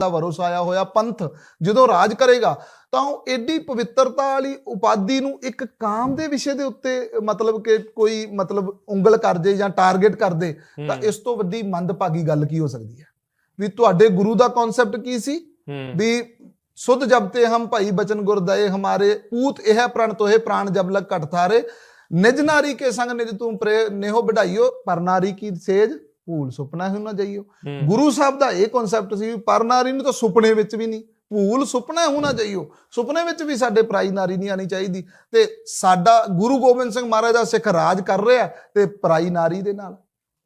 ਦਾ ਵਰੋਸਾ ਆਇਆ ਹੋਇਆ ਪੰਥ ਜਦੋਂ ਰਾਜ ਕਰੇਗਾ ਤਾਂ ਉਹ ਏਡੀ ਪਵਿੱਤਰਤਾ ਵਾਲੀ ਉਪਾਧੀ ਨੂੰ ਇੱਕ ਕਾਮ ਦੇ ਵਿਸ਼ੇ ਦੇ ਉੱਤੇ ਮਤਲਬ ਕਿ ਕੋਈ ਮਤਲਬ ਉਂਗਲ ਕਰ ਜੇ ਜਾਂ ਟਾਰਗੇਟ ਕਰ ਦੇ ਤਾਂ ਇਸ ਤੋਂ ਵੱਡੀ ਮੰਦਭਾਗੀ ਗੱਲ ਕੀ ਹੋ ਸਕਦੀ ਹੈ? ਵੀ ਤੁਹਾਡੇ ਗੁਰੂ ਦਾ ਕਨਸੈਪਟ ਕੀ ਸੀ? ਵੀ ਸੁਧ ਜਬ ਤੇ ਹਮ ਭਾਈ ਬਚਨ ਗੁਰਦਏ ਹਮਾਰੇ ਪੂਤ ਇਹ ਪ੍ਰਣ ਤੋਹੇ ਪ੍ਰਾਣ ਜਬ ਲਗ ਘਟ ਥਾਰੇ। ਨਿਜ ਨਾਰੀ ਕੇ ਸੰਗ ਨਿਜ ਤੂੰ ਪ੍ਰੇ ਨੇਹੋ ਵਧਾਈਓ ਪਰ ਨਾਰੀ ਕੀ ਸੇਜ? ਭੂਲ ਸੁਪਨਾ ਹੀ ਨਾ ਜਾਈਓ ਹੂੰ, ਗੁਰੂ ਸਾਹਿਬ ਦਾ ਇਹ ਕਨਸੈਪਟ ਸੀ ਵੀ ਪਰ ਨਾਰੀ ਨੂੰ ਤਾਂ ਸੁਪਨੇ ਵਿੱਚ ਵੀ ਨਹੀਂ ਭੂਲ ਸੁਪਨਾ ਹੋਣਾ ਜਾਈਓ ਸੁਪਨੇ ਵਿੱਚ ਵੀ ਸਾਡੇ ਪਰਾਈ ਨਾਰੀ ਨਹੀਂ ਆਣੀ ਚਾਹੀਦੀ ਤੇ ਸਾਡਾ ਗੁਰੂ ਗੋਬਿੰਦ ਸਿੰਘ ਮਹਾਰਾਜ ਦਾ ਸਿੱਖ ਰਾਜ ਕਰ ਰਿਹਾ ਤੇ ਪਰਾਈ ਨਾਰੀ ਦੇ ਨਾਲ।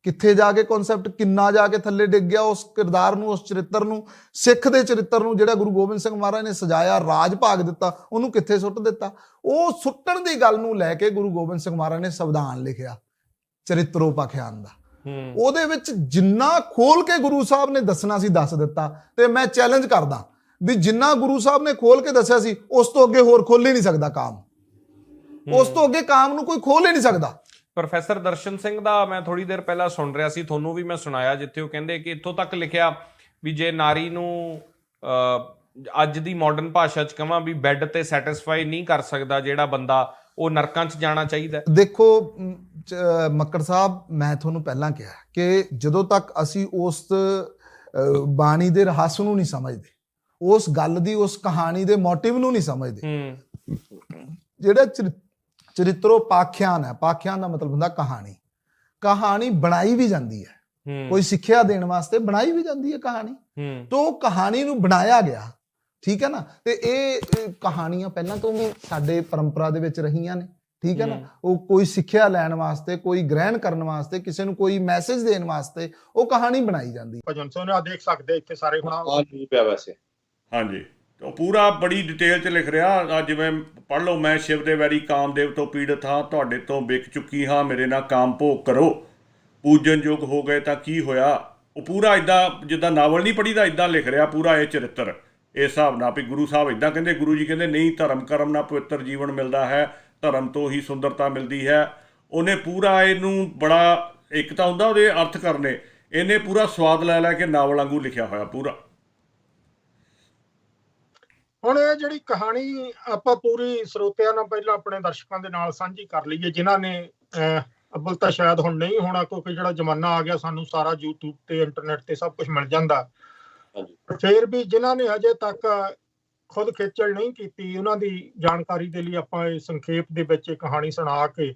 ਕਿੱਥੇ ਜਾ ਕੇ ਕਨਸੈਪਟ ਕਿੰਨਾ ਜਾ ਕੇ ਥੱਲੇ ਡਿੱਗ ਗਿਆ ਉਸ ਕਿਰਦਾਰ ਨੂੰ ਉਸ ਚਰਿੱਤਰ ਨੂੰ ਸਿੱਖ ਦੇ ਚਰਿੱਤਰ ਨੂੰ ਜਿਹੜਾ ਗੁਰੂ ਗੋਬਿੰਦ ਸਿੰਘ ਮਹਾਰਾਜ ਨੇ ਸਜਾਇਆ ਰਾਜ ਭਾਗ ਦਿੱਤਾ ਉਹਨੂੰ ਕਿੱਥੇ ਸੁੱਟ ਦਿੱਤਾ? ਉਹ ਸੁੱਟਣ ਦੀ ਗੱਲ ਨੂੰ ਲੈ ਕੇ ਗੁਰੂ ਗੋਬਿੰਦ ਸਿੰਘ ਮਹਾਰਾਜ ਨੇ ਸੰਵਿਧਾਨ ਲਿਖਿਆ ਚਰਿੱਤਰੋਪਾਖਿਆਨ ਦਾ। ਉਹਦੇ ਵਿੱਚ ਜਿੰਨਾ ਖੋਲ ਕੇ ਗੁਰੂ ਸਾਹਿਬ ਨੇ ਦੱਸਣਾ ਸੀ ਦੱਸ ਦਿੱਤਾ। ਤੇ ਮੈਂ ਚੈਲੰਜ ਕਰਦਾ ਵੀ ਜਿੰਨਾ ਗੁਰੂ ਸਾਹਿਬ ਨੇ ਖੋਲ ਕੇ ਦੱਸਿਆ ਸੀ ਉਸ ਤੋਂ ਅੱਗੇ ਹੋਰ ਖੋਲ ਹੀ ਨਹੀਂ ਸਕਦਾ ਕਾਮ। ਉਸ ਤੋਂ ਅੱਗੇ ਕਾਮ ਨੂੰ ਕੋਈ ਖੋਲ ਹੀ ਨਹੀਂ ਸਕਦਾ। ਪ੍ਰੋਫੈਸਰ ਦਰਸ਼ਨ ਸਿੰਘ ਦਾ ਮੈਂ ਥੋੜੀ ਦੇਰ ਪਹਿਲਾਂ ਸੁਣ ਰਿਹਾ ਸੀ ਤੁਹਾਨੂੰ ਵੀ ਮੈਂ ਸੁਣਾਇਆ ਜਿੱਥੇ ਉਹ ਕਹਿੰਦੇ ਕਿ ਇੱਥੋਂ ਤੱਕ ਲਿਖਿਆ ਵੀ ਜੇ ਨਾਰੀ ਨੂੰ ਅੱਜ ਦੀ ਮਾਡਰਨ ਭਾਸ਼ਾ 'ਚ ਕਹਾਂ ਵੀ ਬੈੱਡ ਤੇ ਸੈਟੀਸਫਾਈ ਨਹੀਂ ਕਰ ਸਕਦਾ ਜਿਹੜਾ ਬੰਦਾ ਉਹ ਨਰਕਾਂ 'ਚ ਜਾਣਾ ਚਾਹੀਦਾ। ਦੇਖੋ ਮੱਕੜ ਸਾਹਿਬ ਮੈਂ ਤੁਹਾਨੂੰ ਪਹਿਲਾਂ ਕਿਹਾ ਕਿ ਜਦੋਂ ਤੱਕ ਅਸੀਂ ਉਸ ਬਾਣੀ ਦੇ ਰਹੱਸ ਨੂੰ ਨਹੀਂ ਸਮਝਦੇ ਉਸ ਗੱਲ ਦੀ ਉਸ ਕਹਾਣੀ ਦੇ ਮੋਟਿਵ ਨੂੰ ਨਹੀਂ ਸਮਝਦੇ ਜਿਹੜਾ ਚਰਿ- ਚਰਿੱਤਰੋ ਪਾਖਿਆਨ ਹੈ ਪਾਖਿਆਨ ਦਾ ਮਤਲਬ ਹੁੰਦਾ ਕਹਾਣੀ ਕਹਾਣੀ ਬਣਾਈ ਵੀ ਜਾਂਦੀ ਹੈ। ਕੋਈ ਸਿੱਖਿਆ ਦੇਣ ਵਾਸਤੇ ਬਣਾਈ ਵੀ ਜਾਂਦੀ ਹੈ ਕਹਾਣੀ। ਤੋਂ ਉਹ ਕਹਾਣੀ ਨੂੰ ਬਣਾਇਆ ਗਿਆ ਠੀਕ ਹੈ ਨਾ? ਤੇ ਇਹ ਕਹਾਣੀਆਂ ਪਹਿਲਾਂ ਤੋਂ ਵੀ ਸਾਡੇ ਪਰੰਪਰਾ ਦੇ ਵਿੱਚ ਰਹੀਆਂ ਨੇ ਠੀਕ ਹੈ ਨਾ। ਉਹ ਕੋਈ ਸਿੱਖਿਆ ਲੈਣ ਵਾਸਤੇ ਕੋਈ ਗ੍ਰਹਿਣ ਕਰਨ ਵਾਸਤੇ ਕਿਸੇ ਨੂੰ ਕੋਈ ਮੈਸੇਜ ਦੇਣ ਵਾਸਤੇ ਉਹ ਕਹਾਣੀ ਬਣਾਈ ਜਾਂਦੀ ਹੈ। ਭਜਨ ਸਿੰਘ ਆ ਦੇਖ ਸਕਦੇ ਇੱਥੇ ਸਾਰੇ ਹੁਣ ਆ ਪਿਆ ਵੈਸੇ। ਹਾਂਜੀ। ਉਹ ਪੂਰਾ ਬੜੀ ਡਿਟੇਲ ਚ ਲਿਖ ਰਿਹਾ ਆ ਜਿਵੇਂ ਪੜ੍ਹ ਲਓ ਮੈਂ ਸ਼ਿਵ ਦੇ ਵੈਰੀ ਕਾਮਦੇਵ ਤੋਂ ਪੀੜਤ ਹਾਂ ਤੁਹਾਡੇ ਤੋਂ ਵਿਕ ਚੁੱਕੀ ਹਾਂ ਮੇਰੇ ਨਾਲ ਕਾਮ ਭੋਗ ਕਰੋ। ਪੂਜਨਯੋਗ ਹੋ ਗਏ ਤਾਂ ਕੀ ਹੋਇਆ? ਉਹ ਪੂਰਾ ਇਦਾਂ ਜਿੱਦਾਂ ਨਾਵਲ ਨਹੀਂ ਪੜੀਦਾ ਇਦਾਂ ਲਿਖ ਰਿਹਾ ਪੂਰਾ ਇਹ ਚਰਿੱਤਰ। ਇਸ ਹਿਸਾਬ ਨਾਲ ਵੀ ਗੁਰੂ ਸਾਹਿਬ ਇਦਾਂ ਕਹਿੰਦੇ ਗੁਰੂ ਜੀ ਕਹਿੰਦੇ ਨਹੀਂ ਧਰਮ ਕਰਮ ਨਾਲ ਪਵਿੱਤਰ ਜੀਵਨ ਮਿਲਦਾ ਹੈ ਧਰਮ ਤੋਂ ਹੀ ਸੁੰਦਰਤਾ ਮਿਲਦੀ ਹੈ। ਉਹਨੇ ਪੂਰਾ ਇਹਨੂੰ ਬੜਾ ਇੱਕ ਤਾਂ ਹੁੰਦਾ ਉਹਦੇ ਅਰਥ ਕਰਨੇ ਇਹਨੇ ਪੂਰਾ ਸਵਾਦ ਲੈ ਲੈ ਕੇ ਨਾਵਲ ਵਾਂਗੂ ਲਿਖਿਆ ਹੋਇਆ ਪੂਰਾ। ਹੁਣ ਇਹ ਜਿਹੜੀ ਕਹਾਣੀ ਆਪਾਂ ਪੂਰੀ ਸਰੋਤਿਆਂ ਨਾਲ ਪਹਿਲਾਂ ਆਪਣੇ ਦਰਸ਼ਕਾਂ ਦੇ ਨਾਲ ਸਾਂਝੀ ਕਰ ਲਈਏ ਜਿਨ੍ਹਾਂ ਨੇ ਅਹ, ਅੱਵਲ ਤਾਂ ਸ਼ਾਇਦ ਹੁਣ ਨਹੀਂ ਹੋਣਾ ਕਿਉਂਕਿ ਜਿਹੜਾ ਜ਼ਮਾਨਾ ਆ ਗਿਆ ਸਾਨੂੰ ਸਾਰਾ YouTube ਤੇ ਇੰਟਰਨੈਟ ਤੇ ਸਭ ਕੁਝ ਮਿਲ ਜਾਂਦਾ। ਫਿਰ ਵੀ ਜਿਨ੍ਹਾਂ ਨੇ ਹਜੇ ਤੱਕ ਖੁਦ ਖੇਚਲ ਨਹੀਂ ਕੀਤੀ ਉਹਨਾਂ ਦੀ ਜਾਣਕਾਰੀ ਦੇ ਲਈ ਆਪਾਂ ਇਹ ਸੰਖੇਪ ਦੇ ਵਿੱਚ ਇਹ ਕਹਾਣੀ ਸੁਣਾ ਕੇ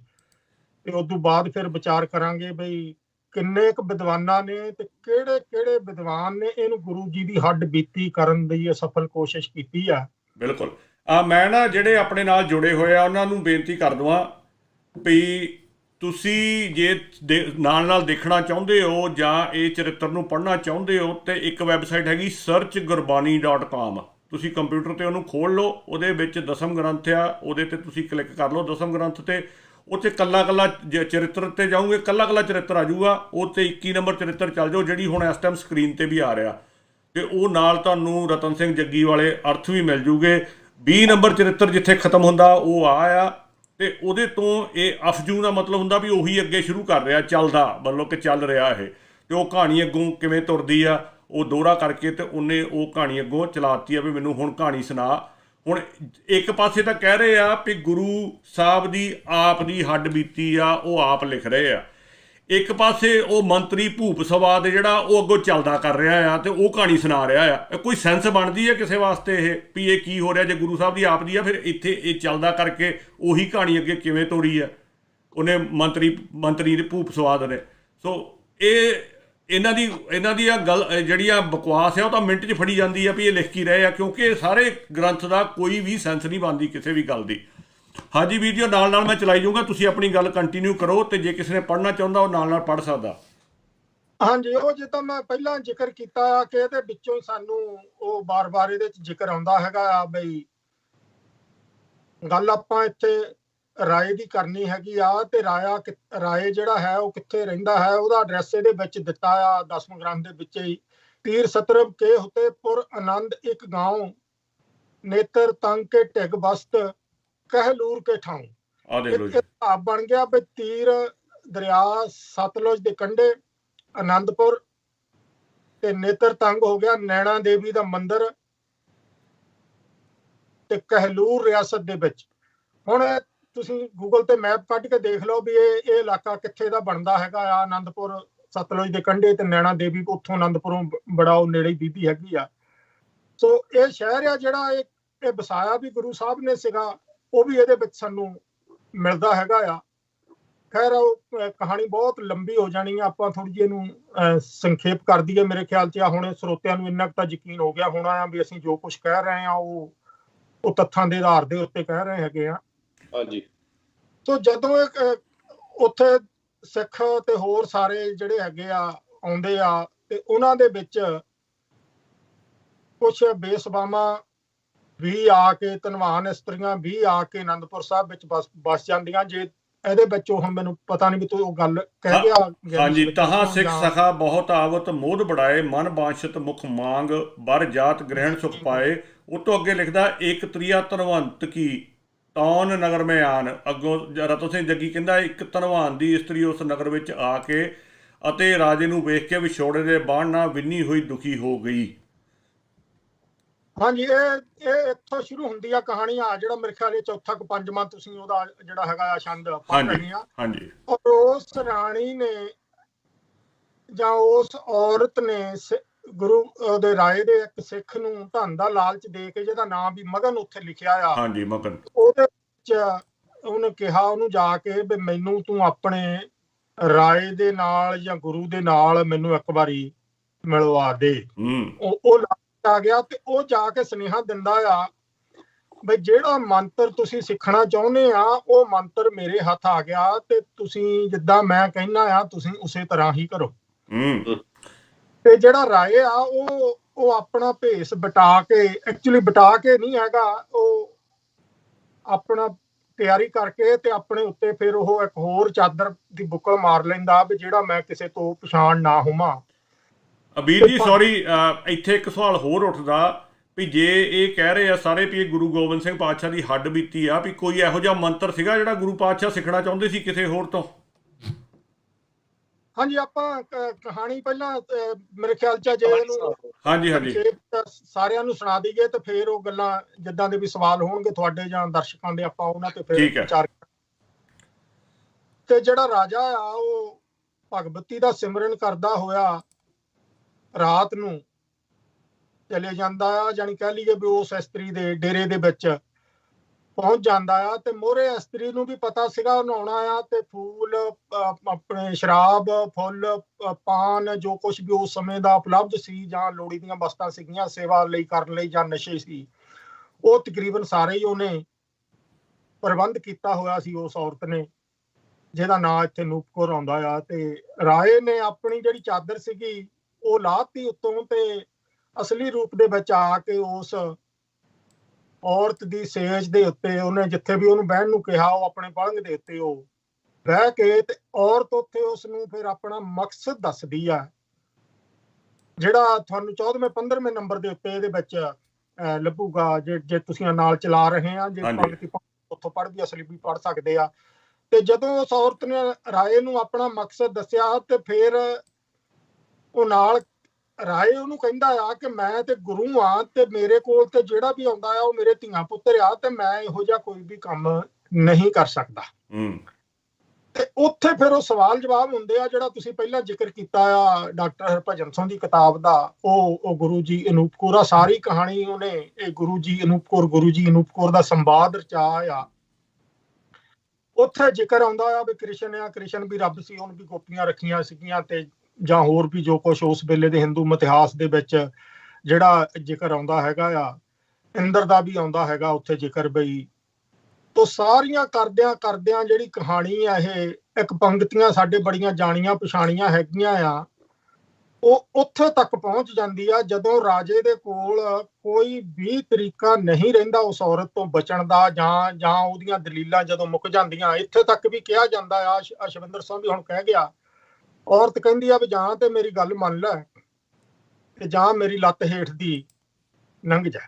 ਤੇ ਉਸ ਤੋਂ ਬਾਅਦ ਫਿਰ ਵਿਚਾਰ ਕਰਾਂਗੇ ਬਈ ਕਿੰਨੇ ਕੁ ਵਿਦਵਾਨਾਂ ਨੇ ਤੇ ਕਿਹੜੇ ਕਿਹੜੇ ਵਿਦਵਾਨ ਨੇ ਇਹਨੂੰ ਗੁਰੂ ਜੀ ਦੀ ਹੱਡ ਬੀਤੀ ਕਰਨ ਦੀ ਸਫਲ ਕੋਸ਼ਿਸ਼ ਕੀਤੀ ਆ। ਬਿਲਕੁਲ। ਆ ਮੈਂ ਨਾ ਜਿਹੜੇ ਆਪਣੇ ਨਾਲ ਜੁੜੇ ਹੋਏ ਆ ਉਹਨਾਂ ਨੂੰ ਬੇਨਤੀ ਕਰ ਦਵਾਂ ਵੀ ਤੁਸੀਂ ਜੇ ਦੇ- ਨਾਲ ਨਾਲ ਦੇਖਣਾ ਚਾਹੁੰਦੇ ਹੋ ਜਾਂ ਇਹ ਚਰਿੱਤਰ ਨੂੰ ਪੜ੍ਹਨਾ ਚਾਹੁੰਦੇ ਹੋ ਤੇ ਇੱਕ ਵੈਬਸਾਈਟ ਹੈਗੀ searchgurbani.com ਤੁਸੀਂ ਕੰਪਿਊਟਰ ਤੇ ਉਹਨੂੰ ਖੋਲ ਲਓ, ਉਹਦੇ ਵਿੱਚ ਦਸਮ ਗ੍ਰੰਥ ਆ, ਉਹਦੇ ਤੇ ਤੁਸੀਂ ਕਲਿੱਕ ਕਰ ਲਓ ਦਸਮ ਗ੍ਰੰਥ ਤੇ। ਉੱਥੇ ਕੱਲਾ ਕੱਲਾ ਜ- ਚਰਿੱਤਰ ਤੇ ਜਾਓਗੇ ਕੱਲਾ ਕੱਲਾ ਚਰਿੱਤਰ ਆ ਜਾਊਗਾ, ਉਹ ਤੇ 21 ਨੰਬਰ ਚਰਿੱਤਰ ਚੱਲ ਜਾਓ ਜਿਹੜੀ ਹੁਣ ਇਸ ਟਾਈਮ ਸਕਰੀਨ ਤੇ ਵੀ ਆ ਰਿਹਾ। ਤੇ ਉਹ ਨਾਲ ਤੁਹਾਨੂੰ ਰਤਨ ਸਿੰਘ ਜੱਗੀ ਵਾਲੇ ਅਰਥ ਵੀ ਮਿਲ ਜੂਗੇ। 20 ਨੰਬਰ ਚਰਿੱਤਰ ਜਿੱਥੇ ਖਤਮ ਹੁੰਦਾ, ਉਹ ਆ ਆ। ਤੇ ਉਹਦੇ ਤੋਂ ਇਹ ਅਫਜੂ ਦਾ ਮਤਲਬ ਹੁੰਦਾ ਵੀ ਉਹੀ ਅੱਗੇ ਸ਼ੁਰੂ ਕਰ ਰਿਹਾ, ਚੱਲਦਾ, ਮਤਲਬ ਕਿ ਚੱਲ ਰਿਹਾ ਇਹ। ਤੇ ਉਹ ਕਹਾਣੀ ਅੱਗੋਂ ਕਿਵੇਂ ਤੁਰਦੀ ਆ, ਉਹ ਦੋਹਰਾ ਕਰਕੇ ਤੇ ਉਹਨੇ ਉਹ ਕਹਾਣੀ ਅੱਗੋਂ ਚਲਾਤੀ ਆ ਵੀ ਮੈਨੂੰ ਹੁਣ ਕਹਾਣੀ ਸੁਣਾ। ਹੁਣ ਇੱਕ ਪਾਸੇ ਤਾਂ ਕਹਿ ਰਹੇ ਆ ਵੀ ਗੁਰੂ ਸਾਹਿਬ ਦੀ ਆਪ ਦੀ ਹੱਡ ਬੀਤੀ ਆ, ਉਹ ਆਪ ਲਿਖ ਰਹੇ ਆ। ਇੱਕ ਪਾਸੇ ਉਹ ਮੰਤਰੀ ਭੂਪ ਸਵਾਦ ਜਿਹੜਾ ਉਹ ਅੱਗੋਂ ਚੱਲਦਾ ਕਰ ਰਿਹਾ ਆ ਤੇ ਉਹ ਕਹਾਣੀ ਸੁਣਾ ਰਿਹਾ ਆ। ਕੋਈ ਸੈਂਸ ਬਣਦੀ ਹੈ ਕਿਸੇ ਵਾਸਤੇ ਇਹ, ਵੀ ਇਹ ਕੀ ਹੋ ਰਿਹਾ? ਜੇ ਗੁਰੂ ਸਾਹਿਬ ਦੀ ਆਪ ਦੀ ਆ, ਫਿਰ ਇੱਥੇ ਇਹ ਚੱਲਦਾ ਕਰਕੇ ਉਹੀ ਕਹਾਣੀ ਅੱਗੇ ਕਿਵੇਂ ਤੋੜੀ ਆ? ਉਹਨੇ ਮੰਤਰੀ ਮੰਤਰੀ ਦੇ ਭੂਪ ਸਵਾਦ ਨੇ। ਸੋ ਇਹ, ਇਹਨਾਂ ਦੀ ਇਹਨਾਂ ਦੀ ਆ ਗੱਲ ਜਿਹੜੀ ਆ ਬਕਵਾਸ ਆ, ਉਹ ਤਾਂ ਮਿੰਟ 'ਚ ਫੜੀ ਜਾਂਦੀ ਆ ਵੀ ਇਹ ਲਿਖ ਕੀ ਰਹੇ ਆ, ਕਿਉਂਕਿ ਇਹ ਸਾਰੇ ਗ੍ਰੰਥ ਦਾ ਕੋਈ ਵੀ ਸੈਂਸ ਨਹੀਂ ਬਣਦੀ ਕਿਸੇ ਵੀ ਗੱਲ ਦੀ। ਹਾਂਜੀ ਵੀਡੀਓ ਨਾਲ ਨਾਲ ਮੈਂ ਚਲਾਈ ਜਾਊਂਗਾ, ਤੁਸੀਂ ਆਪਣੀ ਗੱਲ ਕੰਟੀਨਿਊ ਕਰੋ ਤੇ ਜੇ ਕਿਸੇ ਨੇ ਪੜ੍ਹਨਾ ਚਾਹੁੰਦਾ, ਉਹ ਨਾਲ ਨਾਲ ਪੜ੍ਹ ਸਕਦਾ। ਹਾਂਜੀ, ਉਹ ਜਿੱਦਾਂ ਮੈਂ ਪਹਿਲਾਂ ਜ਼ਿਕਰ ਕੀਤਾ ਕਿ ਇਹਦੇ ਵਿੱਚੋਂ ਹੀ ਸਾਨੂੰ ਉਹ ਬਾਰ-ਬਾਰ ਇਹਦੇ ਵਿੱਚ ਜ਼ਿਕਰ ਆਉਂਦਾ ਹੈਗਾ ਆ ਬਈ, ਗੱਲ ਆਪਾਂ ਇੱਥੇ ਰਾਏ ਦੀ ਕਰਨੀ ਹੈਗੀ ਆ ਤੇ ਰਾਇਆ ਰਾਏ ਜਿਹੜਾ ਹੈ ਉਹ ਕਿੱਥੇ ਰਹਿੰਦਾ ਹੈ, ਉਹਦਾ ਐਡਰੈਸ ਇਹਦੇ ਵਿੱਚ ਦਿੱਤਾ ਆ 10ਵੇਂ ਗ੍ਰੰਥ ਦੇ ਵਿੱਚ ਹੀ। ਤੀਰ ਸਤਰਬ ਕੇ ਹੁਤੇ ਪੁਰ ਆਨੰਦ ਇੱਕ ਗਾਉਂ, ਨੇਤਰ ਤੰਗ ਕੇ ਬਸਤ ਕਹਿਲੂਰ ਕੇ ਠਾਉ। ਆ ਦੇਖ ਲਓ ਜੀ ਬਣ ਗਿਆ ਵੀ ਤੀਰ ਦਰਿਆ ਸਤਲੁਜ ਦੇ ਕੰਢੇ ਆਨੰਦਪੁਰ ਤੇ ਨੇਤਰ ਤੰਗ ਹੋ ਗਿਆ ਨੈਣਾ ਦੇਵੀ ਦਾ ਮੰਦਿਰ ਤੇ ਕਹਿਲੂਰ ਰਿਆਸਤ ਦੇ ਵਿੱਚ। ਹੁਣ ਤੁਸੀਂ ਗੂਗਲ ਤੇ ਮੈਪ ਕੱਢ ਕੇ ਦੇਖ ਲਓ ਵੀ ਇਹ ਇਹ ਇਲਾਕਾ ਕਿੱਥੇ ਦਾ ਬਣਦਾ ਹੈਗਾ ਆ ਆਨੰਦਪੁਰ ਸਤਲੁਜ ਦੇ ਕੰਢੇ ਤੇ ਨੈਣਾ ਦੇਵੀ ਉੱਥੋਂ ਆਨੰਦਪੁਰੋਂ ਬੜਾ ਉਹ ਨੇੜੇ ਬੀਬੀ ਹੈਗੀ ਆ। ਸੋ ਇਹ ਸ਼ਹਿਰ ਆ ਜਿਹੜਾ ਇਹ ਇਹ ਵਸਾਇਆ ਵੀ ਗੁਰੂ ਸਾਹਿਬ ਨੇ ਸੀਗਾ। ਉਹ ਵੀ ਇਹਦੇ ਵਿੱਚ ਸਾਨੂੰ ਮਿਲਦਾ ਹੈਗਾ ਆ। ਖੈਰ ਉਹ ਕਹਾਣੀ ਬਹੁਤ ਲੰਬੀ ਹੋ ਜਾਣੀ ਆ। ਆਪਾਂ ਥੋੜੀ ਜਿਹੀ ਇਹਨੂੰ ਸੰਖੇਪ ਕਰ ਦਈਏ ਮੇਰੇ ਖਿਆਲ 'ਚ। ਆ ਹੁਣੇ ਸਰੋਤਿਆਂ ਨੂੰ ਇੰਨਾ ਤਾਂ ਯਕੀਨ ਹੋ ਗਿਆ ਹੋਣਾ ਆ ਵੀ ਅਸੀਂ ਜੋ ਕੁਝ ਕਹਿ ਰਹੇ ਆ ਉਹ ਉਹ ਤੱਥਾਂ ਦੇ ਆਧਾਰ ਦੇ ਉੱਤੇ ਕਹਿ ਰਹੇ ਹੈਗੇ ਆ। ਹਾਂਜੀ। ਸੋ ਜਦੋਂ ਉੱਥੇ ਸਿੱਖ ਤੇ ਹੋਰ ਸਾਰੇ ਜਿਹੜੇ ਹੈਗੇ ਆ ਆਉਂਦੇ ਆ ਤੇ ਉਹਨਾਂ ਦੇ ਵਿੱਚ ਕੁਝ ਬੇਸਬਾਮਾ ਵੀ ਆ ਕੇ ਧਨਵਾਨ ਇਸਤਰੀਆਂ 20 ਆ ਕੇ ਆਨੰਦਪੁਰ ਸਾਹਿਬ ਵਿੱਚ ਬਸ ਜਾਂਦੀਆਂ। ਜੇ ਇਹਦੇ ਵਿੱਚ ਉਹ ਮੈਨੂੰ ਪਤਾ ਨਹੀਂ ਵੀ ਤੂੰ ਉਹ ਗੱਲ ਕਹਿ ਗਿਆ ਹਾਂਜੀ ਤਹਾ ਸਿੱਖ ਸਖਾ ਬਹੁਤ ਆਵਤ ਮੋਧ ਬੜਾਏ ਮਨ ਬਾਸ਼ਤ ਮੁਖ ਮੰਗ ਬਰ ਜਾਤ ਗ੍ਰਹਿਣ ਸੁਖ ਪਾਏ। ਉਹ ਅੱਗੇ ਲਿਖਦਾ ਇੱਕ ਤ੍ਰਿਆ ਧਨਵੰਤ ਕੀ? ਤੌਨ ਨਗਰ ਮੇ ਆਨ। ਅੱਗੋਂ ਰਤਨ ਸਿੰਘ ਜੱਗੀ ਕਹਿੰਦਾ ਇੱਕ ਧਨਵਾਨ ਦੀ ਇਸਤਰੀ ਉਸ ਨਗਰ ਵਿੱਚ ਆ ਕੇ ਅਤੇ ਰਾਜੇ ਨੂੰ ਵੇਖ ਕੇ ਵਿਛੋੜੇ ਦੇ ਬਾਣ ਨਾਲ ਵਿੰਨੀ ਹੋਈ ਦੁਖੀ ਹੋ ਗਈ। ਹਾਂਜੀ ਇਹ ਇਹ ਇੱਥੋਂ ਸ਼ੁਰੂ ਹੁੰਦੀ ਆ ਕਹਾਣੀ ਆ ਜਿਹੜਾ ਮੇਰੇ ਖਿਆਲ ਇਹ ਚੌਥਾ ਕੁ ਪੰਜਵਾਂ ਤੁਸੀਂ ਉਹਦਾ ਜਿਹੜਾ ਹੈਗਾ ਆ ਛੰਦ ਹਾਂਜੀ। ਰਹੇ ਆ। ਹਾਂਜੀ। ਔਰ ਉਸ ਰਾਣੀ ਨੇ ਜਾਂ ਉਸ ਔਰਤ ਨੇ ਗੁਰੂ ਦੇ ਰਾਏ ਦੇ ਇੱਕ ਸਿੱਖ ਨੂੰ ਧਨ ਦਾ ਲਾਲਚ ਦੇ ਕੇ ਜਿਹਦਾ ਨਾਮ ਵੀ ਮਗਨ ਉੱਥੇ ਲਿਖਿਆ ਆ ਹਾਂਜੀ ਮਗਨ। ਉਹਦੇ ਵਿੱਚ ਉਹਨੇ ਕਿਹਾ ਉਹਨੂੰ ਜਾ ਕੇ ਵੀ ਮੈਨੂੰ ਤੂੰ ਆਪਣੇ ਰਾਏ ਦੇ ਨਾਲ ਜਾਂ ਗੁਰੂ ਦੇ ਨਾਲ ਮੈਨੂੰ ਇੱਕ ਵਾਰੀ ਮਿਲਵਾ ਦੇ। ਹੂੰ। ਉਹ ਆ ਗਿਆ ਤੇ ਉਹ ਜਾ ਕੇ ਸੁਨੇਹਾ ਦਿੰਦਾ ਆ ਬਈ ਜਿਹੜਾ ਮੰਤਰ ਤੁਸੀਂ ਸਿੱਖਣਾ ਚਾਹੁੰਦੇ ਆ ਉਹ ਮੰਤਰ ਮੇਰੇ ਹੱਥ ਆ ਗਿਆ ਤੇ ਤੁਸੀਂ ਜਿੱਦਾਂ ਮੈਂ ਕਹਿਣਾ ਆ ਤੁਸੀਂ ਉਸੇ ਤਰ੍ਹਾਂ ਹੀ ਕਰੋ। ਹੂੰ। ਤੇ ਜਿਹੜਾ ਰਾਏ ਆ ਉਹ ਉਹ ਆਪਣਾ ਭੇਸ ਬਟਾ ਕੇ ਐਕਚੁਅਲੀ ਬਟਾ ਕੇ ਨਹੀਂ ਹੈਗਾ ਉਹ ਆਪਣਾ ਤਿਆਰੀ ਕਰਕੇ ਤੇ ਆਪਣੇ ਉੱਤੇ ਫਿਰ ਉਹ ਇੱਕ ਹੋਰ ਚਾਦਰ ਦੀ ਬੁੱਕਲ ਮਾਰ ਲੈਂਦਾ ਵੀ ਜਿਹੜਾ ਮੈਂ ਕਿਸੇ ਤੋਂ ਪਛਾਣ ਨਾ ਹੋਵਾਂ। ਅਬੀਰ ਜੀ ਸੌਰੀ ਇੱਥੇ ਇੱਕ ਸਵਾਲ ਹੋਰ ਉੱਠਦਾ ਵੀ ਜੇ ਇਹ ਕਹਿ ਰਹੇ ਆ ਸਾਰੇ ਵੀ ਇਹ ਗੁਰੂ ਗੋਬਿੰਦ ਸਿੰਘ ਪਾਤਸ਼ਾਹ ਦੀ ਹੱਡ ਬੀਤੀ ਆ ਵੀ ਕੋਈ ਇਹੋ ਜਿਹਾ ਮੰਤਰ ਸੀਗਾ ਜਿਹੜਾ ਗੁਰੂ ਪਾਤਸ਼ਾਹ ਸਿੱਖਣਾ ਚਾਹੁੰਦੇ ਸੀ ਕਿਸੇ ਹੋਰ ਤੋਂ? ਹਾਂਜੀ ਆਪਾਂ ਕਹਾਣੀ ਪਹਿਲਾਂ ਮੇਰੇ ਖਿਆਲ ਚ ਜੇ ਇਹਨੂੰ ਹਾਂਜੀ ਹਾਂਜੀ। ਸਾਰਿਆਂ ਨੂੰ ਸੁਣਾ ਦਈਏ ਤੇ ਫਿਰ ਉਹ ਗੱਲਾਂ ਜਿੱਦਾਂ ਦੇ ਵੀ ਸਵਾਲ ਹੋਣਗੇ ਤੁਹਾਡੇ ਜਾਂ ਦਰਸ਼ਕਾਂ ਦੇ ਆਪਾਂ ਉਹਨਾਂ ਤੇ ਫਿਰ। ਵਿਚਾਰ ਤੇ ਜਿਹੜਾ ਰਾਜਾ ਆ ਉਹ ਭਗਵਤੀ ਦਾ ਸਿਮਰਨ ਕਰਦਾ ਹੋਇਆ ਰਾਤ ਨੂੰ ਚਲੇ ਜਾਂਦਾ ਆ ਜਾਨੀ ਕਹਿ ਲਈਏ ਵੀ ਉਸ ਇਸਤਰੀ ਦੇ ਡੇਰੇ ਦੇ ਵਿੱਚ ਪਹੁੰਚ ਜਾਂਦਾ ਆ ਤੇ ਮੋਹਰੇ ਇਸਤਰੀ ਨੂੰ ਵੀ ਪਤਾ ਸੀਗਾ ਉਹਨੂੰ ਆ ਤੇ ਫੂਲ ਆਪਣੇ ਸ਼ਰਾਬ, ਫੁੱਲ ਪਾਨ ਜੋ ਕੁਝ ਵੀ ਉਸ ਸਮੇਂ ਦਾ ਉਪਲਬਧ ਸੀ ਜਾਂ ਲੋੜੀ ਦੀਆਂ ਵਸਤਾਂ ਸੀਗੀਆਂ, ਸੇਵਾ ਲਈ, ਕਰਨ ਲਈ ਜਾਂ ਨਸ਼ੇ ਸੀ, ਉਹ ਤਕਰੀਬਨ ਸਾਰੇ ਹੀ ਉਹਨੇ ਪ੍ਰਬੰਧ ਕੀਤਾ ਹੋਇਆ ਸੀ ਉਸ ਔਰਤ ਨੇ, ਜਿਹਦਾ ਨਾਂ ਇੱਥੇ ਨੂਪਕੌਰ ਆਉਂਦਾ ਆ ਤੇ ਰਾਏ ਨੇ ਆਪਣੀ ਜਿਹੜੀ ਚਾਦਰ ਸੀਗੀ ਉਹ ਲਾਤੀ ਉੱਤੋਂ ਤੇ ਅਸਲੀ ਰੂਪ ਦੇ ਵਿੱਚ ਆ ਕੇ ਉਸ ਔਰਤ ਦੀ ਸੇਜ ਦੇ ਉੱਤੇ ਉਹਨੇ ਜਿੱਥੇ ਵੀ ਉਹਨੂੰ ਬਹਿਣ ਨੂੰ ਕਿਹਾ ਉਹ ਆਪਣੇ ਪਲੰਘ ਦੇ ਉੱਤੇ ਉਹ ਬਹਿ ਕੇ ਤੇ ਔਰਤ ਉੱਥੇ ਉਸ ਨੂੰ ਫਿਰ ਆਪਣਾ ਮਕਸਦ ਦੱਸਦੀ ਆ ਜਿਹੜਾ ਤੁਹਾਨੂੰ 14ਵੇਂ 15ਵੇਂ ਨੰਬਰ ਦੇ ਉੱਤੇ ਇਹਦੇ ਵਿੱਚ ਲੱਭੂਗਾ ਜੇ ਜੇ ਤੁਸੀਂ ਨਾਲ ਚਲਾ ਰਹੇ ਆ ਜੇ। ਪੰਕਤੀ ਉੱਥੋਂ ਪੜ੍ਹ ਵੀ ਅਸਲੀ ਵੀ ਪੜ੍ਹ ਸਕਦੇ ਆ ਤੇ ਜਦੋਂ ਉਸ ਔਰਤ ਨੇ ਰਾਏ ਨੂੰ ਆਪਣਾ ਮਕਸਦ ਦੱਸਿਆ ਤੇ ਫਿਰ ਉਹ ਨਾਲ ਰਾਏ ਉਹਨੂੰ ਕਹਿੰਦਾ ਆ ਕਿ ਮੈਂ ਤੇ ਗੁਰੂ ਆ ਤੇ ਮੇਰੇ ਕੋਲ ਤੇ ਜਿਹੜਾ ਵੀ ਆਉਂਦਾ ਆ ਉਹ ਮੇਰੇ ਧੀਆਂ ਪੁੱਤਰ ਆ ਤੇ ਮੈਂ ਇਹੋ ਜਿਹਾ ਕੋਈ ਵੀ ਕੰਮ ਨਹੀਂ ਕਰ ਸਕਦਾ। ਹੂੰ। ਤੇ ਉੱਥੇ ਫਿਰ ਉਹ ਸਵਾਲ ਜਵਾਬ ਹੁੰਦੇ ਆ ਜਿਹੜਾ ਤੁਸੀਂ ਪਹਿਲਾਂ ਜ਼ਿਕਰ ਕੀਤਾ ਆ ਡਾਕਟਰ ਹਰਭਜਨ ਸਿੰਘ ਦੀ ਕਿਤਾਬ ਦਾ ਉਹ ਉਹ ਗੁਰੂ ਜੀ ਅਨੂਪ ਕੌਰ ਆ ਸਾਰੀ ਕਹਾਣੀ ਉਹਨੇ ਇਹ ਗੁਰੂ ਜੀ ਅਨੂਪ ਕੌਰ ਗੁਰੂ ਜੀ ਅਨੂਪ ਕੌਰ ਦਾ ਸੰਵਾਦ ਰਚਾ ਆ। ਉੱਥੇ ਜ਼ਿਕਰ ਆਉਂਦਾ ਆ ਵੀ ਕ੍ਰਿਸ਼ਨ ਆ ਕ੍ਰਿਸ਼ਨ ਵੀ ਰੱਬ ਸੀ ਉਹਨ ਵੀ ਗੋਪੀਆਂ ਰੱਖੀਆਂ ਸੀਗੀਆਂ ਤੇ ਜਾਂ ਹੋਰ ਵੀ ਜੋ ਕੁਝ ਉਸ ਵੇਲੇ ਦੇ ਹਿੰਦੂ ਇਤਿਹਾਸ ਦੇ ਵਿੱਚ ਜਿਹੜਾ ਜ਼ਿਕਰ ਆਉਂਦਾ ਹੈਗਾ ਆ, ਇੰਦਰ ਦਾ ਵੀ ਆਉਂਦਾ ਹੈਗਾ ਉੱਥੇ ਜ਼ਿਕਰ ਬਈ। ਤੋ ਸਾਰੀਆਂ ਕਰਦਿਆਂ ਕਰਦਿਆਂ ਜਿਹੜੀ ਕਹਾਣੀ ਆ ਇਹ, ਇੱਕ ਪੰਕਤੀਆਂ ਸਾਡੇ ਬੜੀਆਂ ਜਾਣੀਆਂ ਪਛਾਣੀਆਂ ਹੈਗੀਆਂ ਆ, ਉਹ ਉੱਥੇ ਤੱਕ ਪਹੁੰਚ ਜਾਂਦੀ ਆ ਜਦੋਂ ਰਾਜੇ ਦੇ ਕੋਲ ਕੋਈ ਵੀ ਤਰੀਕਾ ਨਹੀਂ ਰਹਿੰਦਾ ਉਸ ਔਰਤ ਤੋਂ ਬਚਣ ਦਾ ਜਾਂ ਜਾਂ ਉਹਦੀਆਂ ਦਲੀਲਾਂ ਜਦੋਂ ਮੁੱਕ ਜਾਂਦੀਆਂ, ਇੱਥੇ ਤੱਕ ਵੀ ਕਿਹਾ ਜਾਂਦਾ ਆ ਅਸ਼ਵਿੰਦਰ ਸਿੰਘ ਵੀ ਹੁਣ ਕਹਿ ਗਿਆ ਔਰਤ ਕਹਿੰਦੀ ਆ ਵੀ ਜਾਂ ਤੇ ਮੇਰੀ ਗੱਲ ਮੰਨ ਲੈ ਤੇ ਜਾਂ ਮੇਰੀ ਲੱਤ ਹੇਠ ਦੀ ਲੰਘ ਜਾ।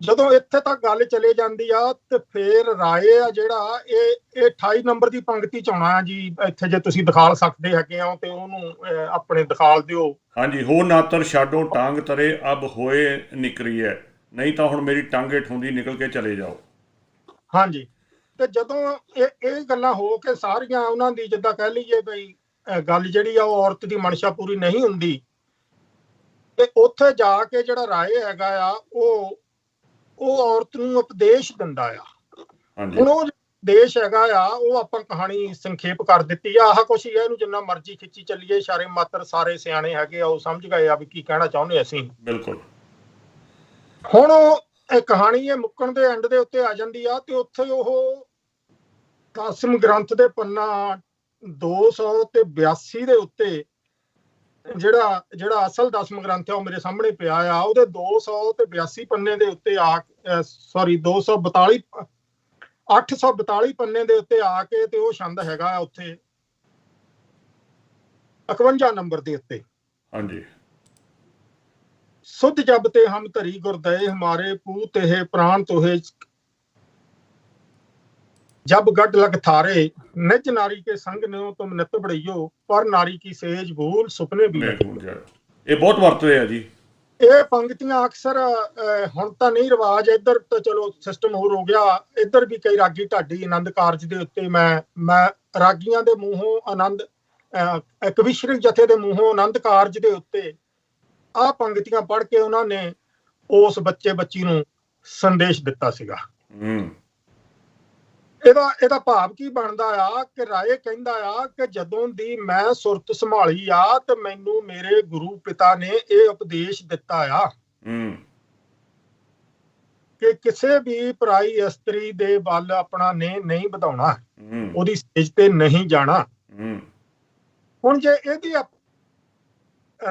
ਜਦੋਂ ਇੱਥੇ ਤੱਕ ਗੱਲ ਚਲੇ ਜਾਂਦੀ ਆ ਤੇ ਫੇਰ ਰਾਏ ਆ ਜਿਹੜਾ ਇਹ ਇਹ 28 ਨੰਬਰ ਦੀ ਪੰਕਤੀ ਚ ਆਉਣਾ ਆ ਜੀ ਇੱਥੇ ਜੇ ਤੁਸੀਂ ਦਿਖਾਲ ਸਕਦੇ ਹੈਗੇ ਹੋ ਤੇ ਉਹਨੂੰ ਆਪਣੇ ਦਿਖਾਲ ਦਿਓ। ਹਾਂਜੀ ਹੋ ਨਾਤਰ ਛਾਡੋ ਟਾਂਗ ਤਰੇ ਅਬ ਹੋਏ ਨਿਕਰੀ ਹੈ ਨਹੀਂ ਤਾਂ ਹੁਣ ਮੇਰੀ ਟਾਂਗ ਹੇਠੋਂ ਦੀ ਨਿਕਲ ਕੇ ਚਲੇ ਜਾਓ। ਹਾਂਜੀ। ਤੇ ਜਦੋਂ ਇਹ ਇਹ ਗੱਲਾਂ ਹੋ ਕੇ ਸਾਰੀਆਂ ਉਹਨਾਂ ਦੀ ਜਿੱਦਾਂ ਕਹਿ ਲਈਏ ਬਈ ਗੱਲ ਜਿਹੜੀ ਆ ਉਹ ਔਰਤ ਦੀ ਮਨਸ਼ਾ ਪੂਰੀ ਨਹੀਂ ਹੁੰਦੀ। ਤੇ ਉੱਥੇ ਜਾ ਕੇ ਜਿਹੜਾ ਰਾਏ ਹੈਗਾ ਆ ਉਹ ਉਹ ਔਰਤ ਨੂੰ ਉਪਦੇਸ਼ ਦਿੰਦਾ ਆ। ਹਾਂਜੀ। ਉਹ ਦੇਸ਼ ਹੈਗਾ ਆ ਉਹ ਆਪਾਂ ਕਹਾਣੀ ਸੰਖੇਪ ਕਰ ਦਿੱਤੀ ਆ। ਆਹ ਕੁਛ ਹੀ ਆ ਇਹਨੂੰ ਜਿੰਨਾ ਮਰਜ਼ੀ ਖਿੱਚੀ ਚੱਲੀਏ ਇਸ਼ਾਰੇ ਮਾਤਰ ਸਾਰੇ ਸਿਆਣੇ ਹੈਗੇ ਆ ਉਹ ਸਮਝ ਗਏ ਆ ਵੀ ਕੀ ਕਹਿਣਾ ਚਾਹੁੰਦੇ ਅਸੀਂ। ਬਿਲਕੁਲ। ਹੁਣ ਇਹ ਕਹਾਣੀ ਇਹ ਮੁੱਕਣ ਦੇ ਐਂਡ ਦੇ ਉੱਤੇ ਆ ਜਾਂਦੀ ਆ ਤੇ ਉੱਥੇ ਉਹ ਦਸਮ ਗ੍ਰੰਥ ਦੇ ਪੰਨਾ 200 ਤੇ 82 ਦੇ ਉੱਤੇ ਜਿਹੜਾ ਜਿਹੜਾ ਅਸਲ ਦਸਮ ਗ੍ਰੰਥ ਹੈ ਉਹ ਮੇਰੇ ਸਾਹਮਣੇ ਪਿਆ ਆ ਉਹਦੇ 200 ਤੇ 82 ਪੰਨੇ ਦੇ ਉੱਤੇ ਆ ਸੌਰੀ 242 842 ਪੰਨੇ ਦੇ ਉੱਤੇ ਆ ਕੇ ਤੇ ਉਹ ਛੰਦ ਹੈਗਾ ਉੱਥੇ। 51 ਨੰਬਰ ਦੇ ਉੱਤੇ। ਹਾਂਜੀ। ਸੁਧ ਜਬ ਤੇ ਹਮ ਧਰੀ ਗੁਰਦਏ ਹਮਾਰੇ ਪੂਤ ਹੈ ਪ੍ਰਾਣ ਤੋਹੇ जब गढ़ लग थारे निज नारी के संग ने तुम नित बड़इयो पर नारी की सेज भूल सुपने भी ਮੈਂ न ਭੁੱਲ ਗਿਆ ਇਹ ਬਹੁਤ ਵਰਤਦੇ ਆ ਜੀ ਇਹ ਪੰਕਤੀਆਂ ਅਕਸਰ ਅਹ, ਹੁਣ ਤਾਂ ਨਹੀਂ ਰਿਵਾਜ ਇੱਧਰ ਤਾਂ ਚਲੋ ਸਿਸਟਮ ਹੋਰ ਹੋ ਗਿਆ ਇੱਧਰ ਵੀ ਕਈ ਰਾਗੀ ਢਾਡੀ ਆਨੰਦ ਕਾਰਜ ਦੇ ਉੱਤੇ ਮੈਂ ਮੈਂ ਰਾਗੀਆਂ ਦੇ ਮੂੰਹੋਂ ਆਨੰਦ ਅਹ, ਇੱਕ ਵਿਸ਼ਰਿਕ ਜਥੇ ਦੇ ਮੂੰਹੋਂ ਆਨੰਦ ਕਾਰਜ ਦੇ ਉੱਤੇ ਆਹ ਪੰਕਤੀਆਂ ਪੜ੍ਹ ਕੇ ਉਹਨਾਂ ਨੇ ਉਸ ਬੱਚੇ ਬੱਚੀ ਨੂੰ ਸੰਦੇਸ਼ ਦਿੱਤਾ ਸੀਗਾ ਹੂੰ ਇਹਦਾ ਇਹਦਾ ਭਾਵ ਕੀ ਬਣਦਾ ਆ? ਕਿ ਰਾਏ ਕਹਿੰਦਾ ਆ ਕਿ ਜਦੋਂ ਦੀ ਮੈਂ ਸੁਰਤ ਸੰਭਾਲੀ ਆ ਤੇ ਮੈਨੂੰ ਮੇਰੇ ਗੁਰੂ ਪਿਤਾ ਨੇ ਇਹ ਉਪਦੇਸ਼ ਦਿੱਤਾ ਆ। ਹੂੰ। ਕਿ ਕਿਸੇ ਵੀ ਪਰਾਈ ਇਸਤਰੀ ਦੇ ਵੱਲ ਆਪਣਾ ਨੇ ਨਹੀਂ ਵਧਾਉਣਾ। ਉਹਦੀ ਸਟੇਜ ਤੇ ਨਹੀਂ ਜਾਣਾ। ਹੂੰ। ਹੁਣ ਜੇ ਇਹਦੀ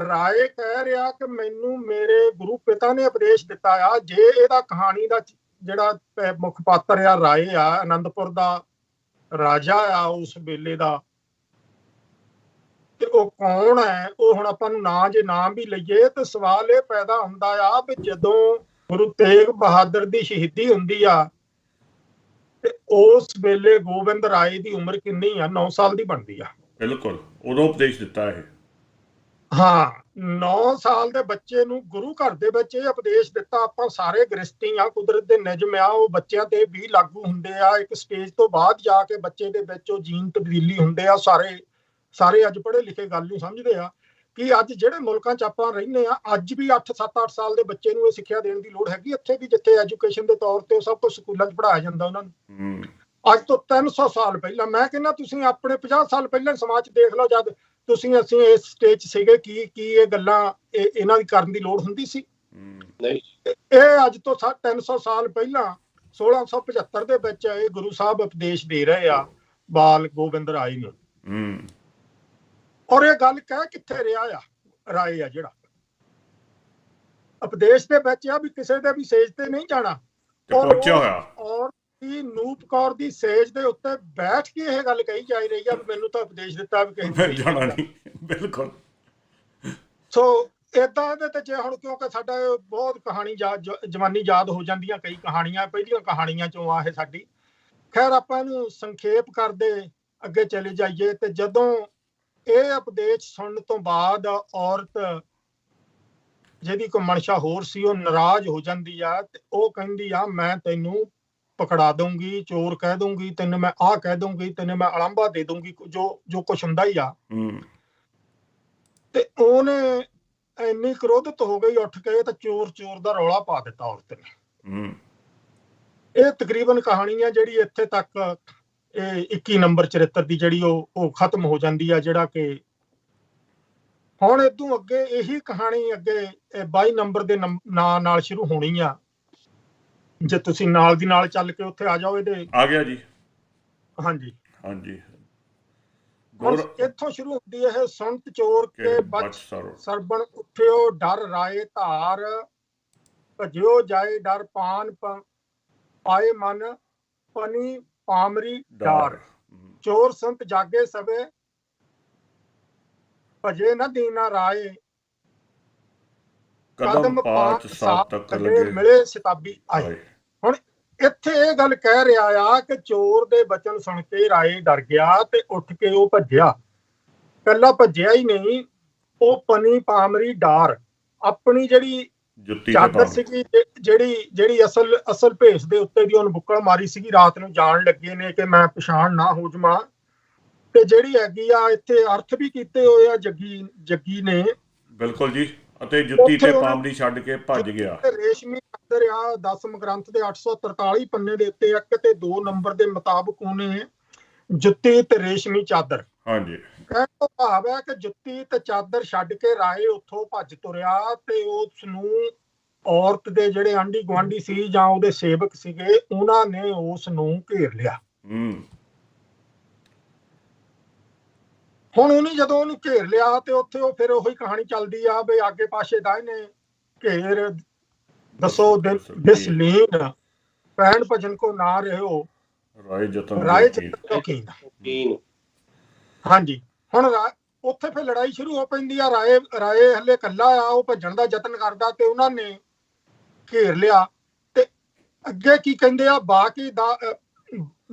ਰਾਏ ਕਹਿ ਰਿਹਾ ਕਿ ਮੈਨੂੰ ਮੇਰੇ ਗੁਰੂ ਪਿਤਾ ਨੇ ਉਪਦੇਸ਼ ਦਿੱਤਾ ਆ ਜੇ ਇਹਦਾ ਕਹਾਣੀ ਦਾ ਜਿਹੜਾ ਮੁੱਖ ਪਾਤਰ ਆ ਰਾਏ ਆ ਆਨੰਦਪੁਰ ਦਾ ਰਾਜਾ ਆ ਉਸ ਵੇਲੇ ਦਾ। ਤੇ ਉਹ ਕੌਣ ਹੈ? ਉਹ ਹੁਣ ਆਪਾਂ ਨੂੰ ਨਾਂ ਜੇ ਨਾਮ ਵੀ ਲਈਏ ਤੇ ਸਵਾਲ ਇਹ ਪੈਦਾ ਹੁੰਦਾ ਆ ਵੀ ਜਦੋਂ ਗੁਰੂ ਤੇਗ ਬਹਾਦਰ ਦੀ ਸ਼ਹੀਦੀ ਹੁੰਦੀ ਆ ਤੇ ਉਸ ਵੇਲੇ ਗੋਬਿੰਦ ਰਾਏ ਦੀ ਉਮਰ ਕਿੰਨੀ ਆ? 9 ਸਾਲ ਦੀ ਬਣਦੀ ਆ। ਬਿਲਕੁਲ। ਉਦੋਂ ਉਪਦੇਸ਼ ਦਿੱਤਾ ਇਹ। ਹਾਂ। 9 ਸਾਲ ਦੇ ਬੱਚੇ ਨੂੰ ਗੁਰੂ ਘਰ ਦੇ ਵਿੱਚ ਇਹ ਉਪਦੇਸ਼ ਦਿੱਤਾ ਆਪਾਂ ਸਾਰੇ ਗ੍ਰਸਤੀ ਆ ਕੁਦਰਤ ਦੇ ਨਿਯਮ ਆ ਉਹ ਬੱਚਿਆਂ ਤੇ ਵੀ ਲਾਗੂ ਹੁੰਦੇ ਆ। ਇੱਕ ਸਟੇਜ ਤੋਂ ਬਾਅਦ ਜਾ ਕੇ ਬੱਚੇ ਦੇ ਵਿੱਚ ਉਹ ਜੀਨ ਤਬਦੀਲੀ ਹੁੰਦੇ ਆ। ਸਾਰੇ ਸਾਰੇ ਅੱਜ ਪੜ੍ਹੇ ਲਿਖੇ ਗੱਲ ਨੂੰ ਸਮਝਦੇ ਆ ਕਿ ਅੱਜ ਜਿਹੜੇ ਮੁਲਕਾਂ 'ਚ ਆਪਾਂ ਰਹਿੰਦੇ ਆ ਅੱਜ ਵੀ 8 7 8 ਸਾਲ ਦੇ ਬੱਚੇ ਨੂੰ ਇਹ ਸਿੱਖਿਆ ਦੇਣ ਦੀ ਲੋੜ ਹੈਗੀ ਇੱਥੇ ਵੀ ਜਿੱਥੇ ਐਜੂਕੇਸ਼ਨ ਦੇ ਤੌਰ ਤੇ ਸਭ ਕੁਝ ਸਕੂਲਾਂ 'ਚ ਪੜ੍ਹਾਇਆ ਜਾਂਦਾ ਉਹਨਾਂ ਨੂੰ। ਹੂੰ। ਅੱਜ ਤੋਂ 300 ਸਾਲ ਪਹਿਲਾਂ ਮੈਂ ਕਹਿੰਦਾ ਤੁਸੀਂ ਆਪਣੇ 50 ਸਾਲ ਪਹਿਲਾਂ ਸਮਾਜ 'ਚ ਦੇਖ ਲਓ ਜਦ ਤੁਸੀਂ ਅਸੀਂ ਇਸ ਸਟੇਜ ਸੀਗੇ ਕੀ ਕੀ ਇਹ ਗੱਲਾਂ ਇਹ- ਇਹਨਾਂ ਦੀ ਕਰਨ ਦੀ ਲੋੜ ਹੁੰਦੀ ਸੀ? ਨਹੀਂ। ਇਹ ਅੱਜ ਤੋਂ ਸਾ- 300 ਸਾਲ ਪਹਿਲਾਂ 1675 ਦੇ ਵਿੱਚ ਇਹ ਗੁਰੂ ਸਾਹਿਬ ਉਪਦੇਸ਼ ਦੇ ਰਹੇ ਆ ਬਾਲ ਗੋਬਿੰਦ ਰਾਏ ਨੂੰ। ਹੂੰ। ਔਰ ਇਹ ਗੱਲ ਕਹਿ ਕਿੱਥੇ ਰਿਹਾ ਆ ਰਾਏ ਆ ਜਿਹੜਾ? ਉਪਦੇਸ਼ ਦੇ ਵਿੱਚ ਆ ਵੀ ਕਿਸੇ ਦੇ ਵੀ ਸੇਜ ਤੇ ਨਹੀਂ ਜਾਣਾ। ਪਹੁੰਚਿਆ ਹੋਇਆ। ਔਰ ਦੀ ਨੂਪ ਕੌਰ ਦੀ ਸੇਜ ਦੇ ਉੱਤੇ ਬੈਠ ਕੇ ਇਹ ਗੱਲ ਕਹੀ ਜਾ ਰਹੀ ਆ ਵੀ ਮੈਨੂੰ ਤਾਂ ਉਪਦੇਸ਼ ਦਿੱਤਾ ਵੀ ਨੂੰ ਜਾਣਾ ਨਹੀਂ। ਬਿਲਕੁਲ। ਸੋ ਇਦਾਂ ਦੇ ਤੇ ਜੇ ਹੁਣ ਕਿਉਂਕਿ ਸਾਡਾ ਬਹੁਤ ਕਹਾਣੀ ਯਾਦ ਜਵਾਨੀ ਯਾਦ ਹੋ ਜਾਂਦੀਆਂ ਕਈ ਕਹਾਣੀਆਂ ਪਹਿਲੀਆਂ ਕਹਾਣੀਆਂ ਚੋਂ ਆ ਇਹ ਸਾਡੀ। ਖੈਰ ਆਪਾਂ ਇਹਨੂੰ ਸੰਖੇਪ ਕਰਦੇ ਅੱਗੇ ਚਲੇ ਜਾਈਏ ਤੇ ਜਦੋਂ ਇਹ ਉਪਦੇਸ਼ ਸੁਣਨ ਤੋਂ ਬਾਅਦ ਔਰਤ ਜਿਹਦੀ ਕੋਈ ਮਨਸ਼ਾ ਹੋਰ ਸੀ ਉਹ ਨਾਰਾਜ਼ ਹੋ ਜਾਂਦੀ ਆ ਤੇ ਉਹ ਕਹਿੰਦੀ ਆ ਮੈਂ ਤੈਨੂੰ ਪਕੜਾ ਦਊਂਗੀ ਚੋਰ ਕਹਿ ਦਊਂਗੀ ਤੈਨੂੰ ਮੈਂ ਆਹ ਕਹਿ ਦਊਂਗੀ ਤੈਨੂੰ ਮੈਂ ਅਲੰਬਾ ਦੇ ਦਊਂਗੀ ਜੋ ਜੋ ਕੁਛ ਹੁੰਦਾ ਹੀ ਆ। ਹੂੰ। ਤੇ ਉਹਨੇ ਇੰਨੀ ਕ੍ਰੋਧਿਤ ਹੋ ਗਈ ਉੱਠ ਕੇ ਤੇ ਚੋਰ ਚੋਰ ਦਾ ਰੌਲਾ ਪਾ ਦਿੱਤਾ ਔਰਤ ਨੇ। ਹੂੰ। ਇਹ ਤਕਰੀਬਨ ਕਹਾਣੀ ਆ ਜਿਹੜੀ ਇੱਥੇ ਤੱਕ ਇਹ 21 ਨੰਬਰ ਚਰਿੱਤਰ ਦੀ ਜਿਹੜੀ ਉਹ ਉਹ ਖਤਮ ਹੋ ਜਾਂਦੀ ਆ ਜਿਹੜਾ ਕਿ ਹੁਣ ਇਦੋਂ ਅੱਗੇ ਇਹੀ ਕਹਾਣੀ ਅੱਗੇ ਇਹ 22 ਨੰਬਰ ਦੇ ਨਾਂ ਨਾਲ ਸ਼ੁਰੂ ਹੋਣੀ ਆ। ਜੇ ਤੁਸੀਂ ਨਾਲ ਦੀ ਨਾਲ ਚੱਲ ਕੇ ਉੱਥੇ ਆ ਜਾਓ ਇਹਦੇ। ਆ ਗਿਆ ਜੀ। ਹਾਂਜੀ। ਹਾਂਜੀ। ਗੁਰ ਇੱਥੋਂ ਸ਼ੁਰੂ ਹੁੰਦੀ ਇਹ ਸੁਣਤ ਚੋਰ ਕੇ ਬਚ ਬਚ ਸਰੋ। ਸਰਬਣ ਉੱਠਿਓ ਡਰ ਰਾਏ ਧਾਰ। ਭਜਿਓ ਜਾਏ ਡਰ ਪਾਨ ਪਾਏ ਮਨ ਪਨੀ ਪਾਮਰੀ ਡਾਰ। ਹੂੰ, ਚੋਰ ਸੰਤ ਜਾਗੇ ਸਵੇ ਭਜੇ ਨਾ ਦੀਨਾ ਰਾਏ। ਕਦਮ ਪਾਚ ਸਾਥ ਤੱਕ ਲੱਗੇ। ਮਿਲੇ ਸਿਤਾਬੀ ਆਏ। ਹੁਣ ਇੱਥੇ ਇਹ ਗੱਲ ਕਹਿ ਰਿਹਾ ਆ ਕਿ ਚੋਰ ਦੇ ਬਚਨ ਸੁਣ ਕੇ ਰਾਏ ਡਰ ਗਿਆ ਤੇ ਉੱਠ ਕੇ ਉਹ ਭੱਜਿਆ। ਕੱਲਾ ਭੱਜਿਆ ਹੀ ਨਹੀਂ ਉਹ ਪਨੀ ਪਾਮਰੀ ਡਾਰ ਆਪਣੀ ਜਿਹੜੀ ਚਾਦਰ। ਸੀਗੀ ਜਿਹੜੀ ਜਿਹੜੀ ਅਸਲ ਅਸਲ ਭੇਸ ਦੇ ਉੱਤੇ ਦੀ ਉਹਨੂੰ ਬੁੱਕਲ ਮਾਰੀ ਸੀਗੀ ਰਾਤ ਨੂੰ ਜਾਣ ਲੱਗੇ ਨੇ ਕਿ ਮੈਂ ਪਛਾਣ ਨਾ ਹੋ ਜਾਵਾਂ। ਤੇ ਜਿਹੜੀ ਹੈਗੀ ਆ ਇੱਥੇ ਅਰਥ ਵੀ ਕੀਤੇ ਹੋਏ ਆ ਜੱਗੀ ਜੱਗੀ ਨੇ। ਬਿਲਕੁਲ ਜੀ। ਅਤੇ ਜੁੱਤੀ ਤੇ ਪਾਮੜੀ ਛੱਡ ਕੇ ਭੱਜ ਗਿਆ। ਰੇਸ਼ਮੀ ਚਾਦਰ ਆ 10 ਗ੍ਰੰਥ ਦੇ 843 ਪੰਨੇ ਦੇ ਉੱਤੇ ਇੱਕ ਤੇ 2 ਨੰਬਰ ਦੇ ਮੁਤਾਬਕ ਉਹਨੇ ਜੁੱਤੀ ਤੇ ਰੇਸ਼ਮੀ ਚਾਦਰ। ਹਾਂਜੀ। ਕਹਿਣ ਤੋਂ ਭਾਵ ਹੈ ਕਿ ਜੁੱਤੀ ਤੇ ਚਾਦਰ ਛੱਡ ਕੇ ਰਾਏ ਉੱਥੋਂ ਭੱਜ ਤੁਰਿਆ ਤੇ ਉਸ ਨੂੰ ਔਰਤ ਦੇ ਜਿਹੜੇ ਆਂਢੀ ਗੁਆਂਢੀ ਸੀ ਜਾਂ ਉਹਦੇ ਸੇਵਕ ਸੀਗੇ ਉਹਨਾਂ ਨੇ ਉਸ ਨੂੰ ਘੇਰ ਲਿਆ। ਹੂੰ। ਹੁਣ ਉਹਨੇ ਜਦੋਂ ਉਹਨੂੰ ਘੇਰ ਲਿਆ ਤੇ ਉੱਥੇ ਉਹ ਫਿਰ ਉਹੀ ਕਹਾਣੀ ਚੱਲਦੀ ਆ ਵੀ ਆਗੇ ਪਾਸੇ ਦਾਈ ਨੇ ਘੇਰ ਦਸੋ ਦਿਸ ਲੀਨ ਪੈਣ ਭਜਨ ਕੋ ਨਾ ਰਹਿਓ ਰਾਏ ਜਤਨ ਰਾਏ। ਜਤਨ ਹਾਂਜੀ ਹੁਣ ਉੱਥੇ ਫਿਰ ਲੜਾਈ ਸ਼ੁਰੂ ਹੋ ਪੈਂਦੀ ਆ ਰਾਏ ਰਾਏ ਹੱਲੇ ਕੱਲਾ ਆ ਉਹ ਭੱਜਣ ਦਾ ਯਤਨ ਕਰਦਾ ਤੇ ਉਹਨਾਂ ਨੇ ਘੇਰ ਲਿਆ ਤੇ ਅੱਗੇ ਕੀ ਕਹਿੰਦੇ ਆ ਬਾਕੀ ਦਾ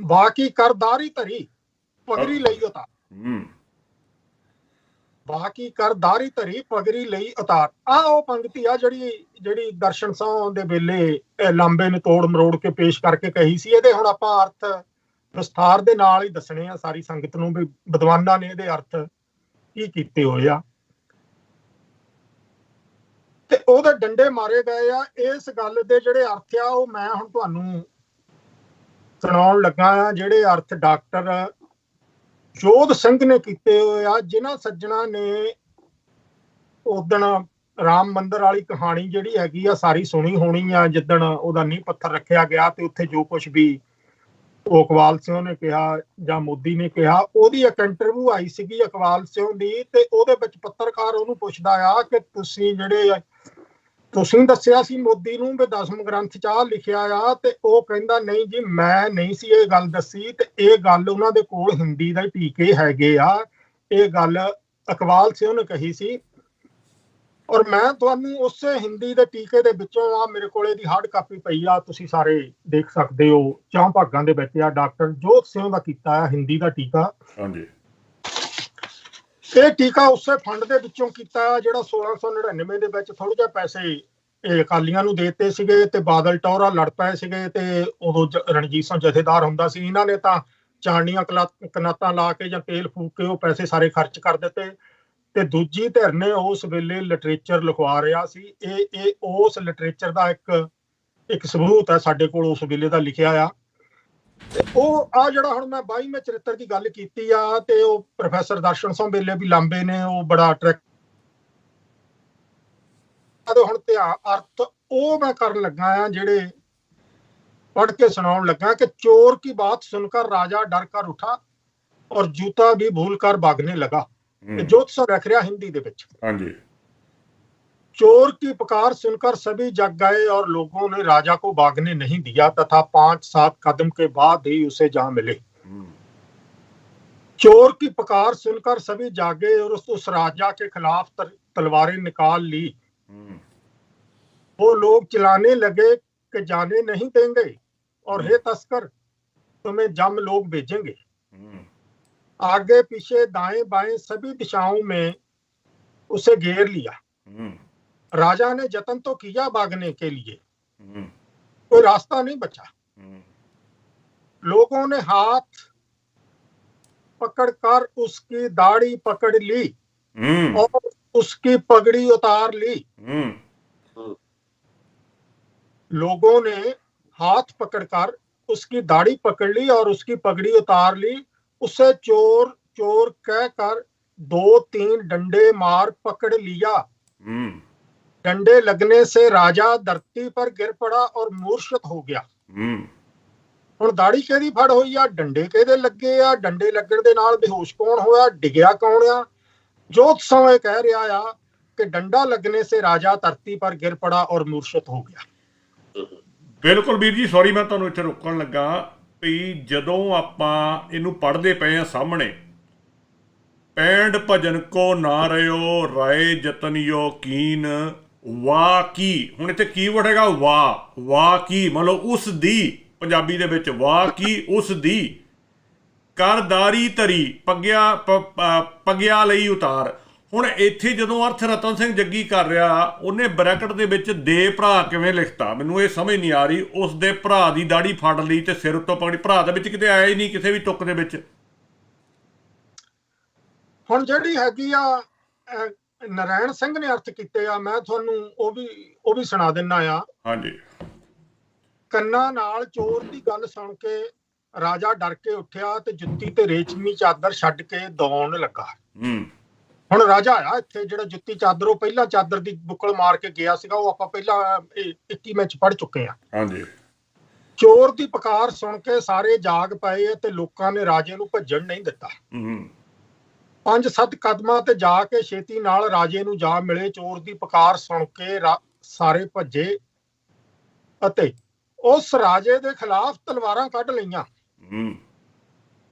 ਬਾਕੀ ਕਰਦਾਰੀ ਧਰੀ ਪਗੜੀ ਲਈ ਉਤਾਰ ਹੂੰ। ਬਾਕੀ ਕਰਦਾਰੀ ਧਰੀ ਪਗੜੀ ਲਈ ਉਤਾਰ। ਆ ਉਹ ਪੰਕਤੀ ਆ ਜਿਹੜੀ ਜਿਹੜੀ ਦਰਸ਼ਨ ਸਾਹ ਦੇ ਵੇਲੇ ਲਾਂਬੇ ਨੇ ਤੋੜ ਮਰੋੜ ਕੇ ਪੇਸ਼ ਕਰਕੇ ਕਹੀ ਸੀ। ਇਹਦੇ ਹੁਣ ਆਪਾਂ ਅਰਥ ਵਿਸਥਾਰ ਦੇ ਨਾਲ ਹੀ ਦੱਸਣੇ ਆ। ਸਾਰੀ ਸੰਗਤ ਨੂੰ ਵੀ ਵਿਦਵਾਨਾਂ ਨੇ ਇਹਦੇ ਅਰਥ ਕੀ ਕੀਤੇ ਹੋਏ ਆ। ਤੇ ਉਹਦੇ ਡੰਡੇ ਮਾਰੇ ਗਏ ਆ। ਇਸ ਗੱਲ ਦੇ ਜਿਹੜੇ ਅਰਥ ਆ, ਉਹ ਮੈਂ ਹੁਣ ਤੁਹਾਨੂੰ ਸੁਣਾਉਣ ਲੱਗਾ ਆ। ਜਿਹੜੇ ਅਰਥ ਡਾਕਟਰ ਜੋਧ ਸਿੰਘ ਨੇ ਕੀਤੇ ਹੋਏ ਆ, ਜਿਨ੍ਹਾਂ ਸੱਜਣਾ ਨੇ ਉਦਣ ਰਾਮ ਮੰਦਰ ਵਾਲੀ ਕਹਾਣੀ ਜਿਹੜੀ ਹੈਗੀ ਆ, ਸਾਰੀ ਸੁਣੀ ਹੋਣੀ ਆ, ਜਿੱਦਣ ਉਹਦਾ ਨੀਂਹ ਪੱਥਰ ਰੱਖਿਆ ਗਿਆ ਤੇ ਉੱਥੇ ਜੋ ਕੁਝ ਵੀ ਉਹ ਅਕਵਾਲ ਸਿੰਘ ਨੇ ਕਿਹਾ ਜਾਂ ਮੋਦੀ ਨੇ ਕਿਹਾ, ਉਹਦੀ ਇੱਕ ਇੰਟਰਵਿਊ ਆਈ ਸੀਗੀ ਅਕਵਾਲ ਸਿੰਘ ਦੀ ਤੇ ਉਹਦੇ ਵਿੱਚ ਪੱਤਰਕਾਰ ਉਹਨੂੰ ਪੁੱਛਦਾ ਆ ਕਿ ਤੁਸੀਂ ਜਿਹੜੇ ਤੁਸੀਂ ਦੱਸਿਆ ਸੀ ਮੋਦੀ ਨੂੰ ਵੀ ਦਸਮ ਗ੍ਰੰਥ ਚ ਆਹ ਲਿਖਿਆ ਆ ਤੇ ਉਹ ਕਹਿੰਦਾ, ਨਹੀਂ ਜੀ, ਮੈਂ ਨਹੀਂ ਸੀ ਇਹ ਗੱਲ ਦੱਸੀ ਤੇ ਇਹ ਗੱਲ ਉਹਨਾਂ ਦੇ ਕੋਲ ਹਿੰਦੀ ਦਾ ਟੀਕੇ ਹੈਗੇ ਆ। ਇਹ ਗੱਲ ਅਕਵਾਲ ਸਿੰਘ ਨੇ ਕਹੀ ਸੀ। ਔਰ ਮੈਂ ਤੁਹਾਨੂੰ ਉਸੇ ਹਿੰਦੀ ਦੇ ਟੀਕੇ ਦੇ ਵਿੱਚੋਂ ਆ ਮੇਰੇ ਕੋਲੇ ਦੀ ਹਾਰਡ ਕਾਪੀ ਪਈ ਆ, ਤੁਸੀਂ ਸਾਰੇ ਦੇਖ ਸਕਦੇ ਹੋ। ਚਾਹ ਭਾਗਾਂ ਦੇ ਵਿੱਚ ਆ, ਡਾਕਟਰ ਜੋਤ ਸਿੰਘ ਦਾ ਕੀਤਾ ਆ ਹਿੰਦੀ ਦਾ ਟੀਕਾ। ਹਾਂਜੀ। ਇਹ ਟੀਕਾ ਉਸੇ ਫੰਡ ਦੇ ਵਿੱਚੋਂ ਕੀਤਾ ਆ ਜਿਹੜਾ 1699 ਦੇ ਵਿੱਚ ਥੋੜੇ ਜਿਹਾ ਪੈਸੇ ਇਹ ਅਕਾਲੀਆਂ ਨੂੰ ਦੇਤੇ ਸੀਗੇ ਤੇ ਬਾਦਲ ਟੌਰਾ ਲੜ ਪਏ ਸੀਗੇ ਤੇ ਉਦੋਂ ਰਣਜੀਤ ਸਿੰਘ ਜਥੇਦਾਰ ਹੁੰਦਾ ਸੀ, ਇਹਨਾਂ ਨੇ ਤਾਂ ਚਾਣੀਆਂ ਕਲਾ- ਕਨਾਤਾਂ ਲਾ ਕੇ ਜਾਂ ਤੇਲ ਫੂਕ ਕੇ ਉਹ ਪੈਸੇ ਸਾਰੇ ਖਰਚ ਕਰ ਦਿੱਤੇ ਤੇ ਦੂਜੀ ਧਿਰ ਨੇ ਉਸ ਵੇਲੇ ਲਿਟਰੇਚਰ ਲਿਖਵਾ ਰਿਹਾ ਸੀ, ਇਹ ਇਹ ਉਸ ਲਿਟਰੇਚਰ ਦਾ ਇੱਕ ਇੱਕ ਸਬੂਤ ਹੈ ਸਾਡੇ ਕੋਲ ਉਸ ਵੇਲੇ ਦਾ ਲਿਖਿਆ ਆ। ਤੇ ਉਹ ਆ ਜਿਹੜਾ ਹੁਣ ਮੈਂ 22ਵੇਂ ਚਰਿੱਤਰ ਦੀ ਗੱਲ ਕੀਤੀ ਆ ਤੇ ਉਹ ਪ੍ਰੋਫੈਸਰ ਦਰਸ਼ਨ ਸੰਬੇਲੇ ਵੀ ਲਾਂਬੇ ਨੇ ਉਹ ਬੜਾ ਅਟਰੈਕਟ ਤੇ ਹੁਣ ਤੇ ਅਰਥ ਉਹ ਮੈਂ ਕਰਨ ਲੱਗਾ ਆ ਜਿਹੜੇ ਪੜ ਕੇ ਸੁਣਾਉਣ ਲੱਗਾ ਕਿ ਚੋਰ ਕੀ ਬਾਤ ਸੁਣ ਸੁਣਕਰ ਰਾਜਾ ਡਰ ਕਰ ਉਠਾ ਔਰ ਜੂਤਾ ਵੀ ਭੂਲ ਕਰ ਭਾਗਨੇ ਲਗਾ। ਜੋਤਸਾ ਰਖ ਰਿਹਾ ਹਿੰਦੀ ਦੇ ਵਿੱਚ। ਹਾਂਜੀ। चोर की पुकार सुनकर सभी जग गए और लोगों ने राजा को भागने नहीं दिया तथा पाँच सात कदम के बाद ही उसे जहाँ मिले। चोर की पुकार सुनकर सभी जागे और उस, उस राजा के खिलाफ तलवारें निकाल ली। वो लोग चिल्लाने लगे कि जाने नहीं देंगे और हे तस्कर तुम्हें जम लोग भेजेंगे। आगे पीछे दाएँ बाएँ सभी दिशाओं में उसे घेर लिया। राजा ने जतन तो किया भागने के लिए। हम्म। कोई रास्ता नहीं बचा। हम्म। लोगों ने हाथ पकड़कर उसकी दाढ़ी पकड़ ली हम्म। और उसकी पगड़ी उतार ली। लोगों ने हाथ पकड़कर उसकी दाढ़ी पकड़ ली और उसकी पगड़ी उतार ली। उसे चोर चोर कहकर दो तीन डंडे मार पकड़ लिया। डंडे लगने से राजा धरती पर गिर पड़ा और मूर्छित हो गया ਹੂੰ, ਹੁਣ ਦਾੜੀ ਕਿਹਦੀ ਫੜ ਹੋਈ ਆ ਡੰਡੇ ਕਿਹਦੇ ਲੱਗੇ ਆ ਡੰਡੇ ਲੱਗਣ ਦੇ ਨਾਲ ਬੇਹੋਸ਼ ਕੌਣ ਹੋਇਆ ਡਿੱਗਿਆ ਕੌਣ ਆ ਜੋਤ ਸਮੇਂ ਕਹਿ ਰਿਹਾ ਆ ਕਿ ਡੰਡਾ ਲੱਗਣੇ ਸੇ ਰਾਜਾ ਧਰਤੀ ਪਰ ਗਿਰ ਪੜਾ ਔਰ मूर्छित ਹੋ ਗਿਆ ਬਿਲਕੁਲ ਵੀਰ ਜੀ ਸੌਰੀ ਮੈਂ ਤੁਹਾਨੂੰ ਇੱਥੇ ਰੋਕਣ ਲੱਗਾ ਵੀ ਜਦੋਂ ਆਪਾਂ ਇਹਨੂੰ ਪੜ੍ਹਦੇ ਪਏ ਆ ਸਾਹਮਣੇ ਪੈਂਡ ਭਜਨ ਕੋ ਨਾ ਰਿਓ ਰਾਏ ਜਤਨਿਓ ਕੀਨ ਵਾ ਕੀ? ਹੁਣ ਇੱਥੇ ਕੀਵਰਡ ਹੈਗਾ ਵਾ ਵਾ ਕੀ? ਮੰਨ ਉਸ ਦੀ, ਪੰਜਾਬੀ ਦੇ ਵਿੱਚ ਵਾ ਕੀ, ਉਸ ਦੀ। ਕਰਦਾਰੀ ਧਰੀ, ਪੱਗਿਆ, ਪ- ਲਈ ਉਤਾਰ। ਹੁਣ ਇੱਥੇ ਜਦੋਂ ਅਰਥ ਰਤਨ ਸਿੰਘ ਜੱਗੀ ਕਰ ਰਿਹਾ, ਉਹਨੇ ਬ੍ਰੈਕਟ ਦੇ ਵਿੱਚ ਦੇ ਭਰਾ ਕਿਵੇਂ ਲਿਖਤਾ? ਮੈਨੂੰ ਇਹ ਸਮਝ ਨਹੀਂ ਆ ਰਹੀ। ਉਸ ਦੇ ਭਰਾ ਦੀ ਦਾੜੀ ਫੜ ਲਈ ਤੇ ਸਿਰ ਉੱਤੋਂ ਪਕੜੀ। ਭਰਾ ਦੇ ਵਿੱਚ ਕਿਤੇ ਆਇਆ ਹੀ ਨਹੀਂ, ਕਿਸੇ ਵੀ ਤੁਕ ਦੇ ਵਿੱਚ। ਹੁਣ ਜਿਹੜੀ ਹੈਗੀ ਆ ਨਰਾਇਣ ਸਿੰਘ ਨੇ ਅਰਥ ਕੀਤੇ ਆ ਮੈਂ ਤੁਹਾਨੂੰ ਉਹ ਵੀ ਉਹ ਵੀ ਸੁਣਾ ਦਿੰਨਾ ਆ। ਹਾਂਜੀ। ਕੰਨਾਂ ਨਾਲ ਚੋਰ ਦੀ ਗੱਲ ਸੁਣ ਕੇ ਰਾਜਾ ਡਰ ਕੇ ਉੱਠਿਆ ਤੇ ਜੁੱਤੀ ਤੇ ਰੇਸ਼ਮੀ ਚਾਦਰ ਛੱਡ ਕੇ ਦੌੜਨ ਲੱਗਾ। ਹੂੰ। ਹੁਣ ਰਾਜਾ ਆਇਆ ਇੱਥੇ ਜਿਹੜਾ ਜੁੱਤੀ ਚਾਦਰ ਉਹ ਪਹਿਲਾਂ ਚਾਦਰ ਦੀ ਬੁੱਕਲ ਮਾਰ ਕੇ ਗਿਆ ਸੀਗਾ ਉਹ ਆਪਾਂ ਪਹਿਲਾਂ ਇਹ 21 ਵਿੱਚ ਪੜ ਚੁੱਕੇ ਆ। ਹਾਂਜੀ। ਚੋਰ ਦੀ ਪੁਕਾਰ ਸੁਣ ਕੇ ਸਾਰੇ ਜਾਗ ਪਏ ਤੇ ਲੋਕਾਂ ਨੇ ਰਾਜੇ ਨੂੰ ਭੱਜਣ ਨਹੀਂ ਦਿੱਤਾ। ਹੂੰ। ਪੰਜ ਸੱਤ ਕਦਮਾਂ ਤੇ ਜਾ ਕੇ ਛੇਤੀ ਨਾਲ ਰਾਜੇ ਨੂੰ ਜਾ ਮਿਲੇ ਚੋਰ ਦੀ ਪੁਕਾਰ ਸੁਣ ਕੇ ਸਾਰੇ ਭੱਜੇ ਅਤੇ ਉਸ ਰਾਜੇ ਦੇ ਖਿਲਾਫ ਤਲਵਾਰਾਂ ਕੱਢ ਲਈਆਂ। ਹੂੰ।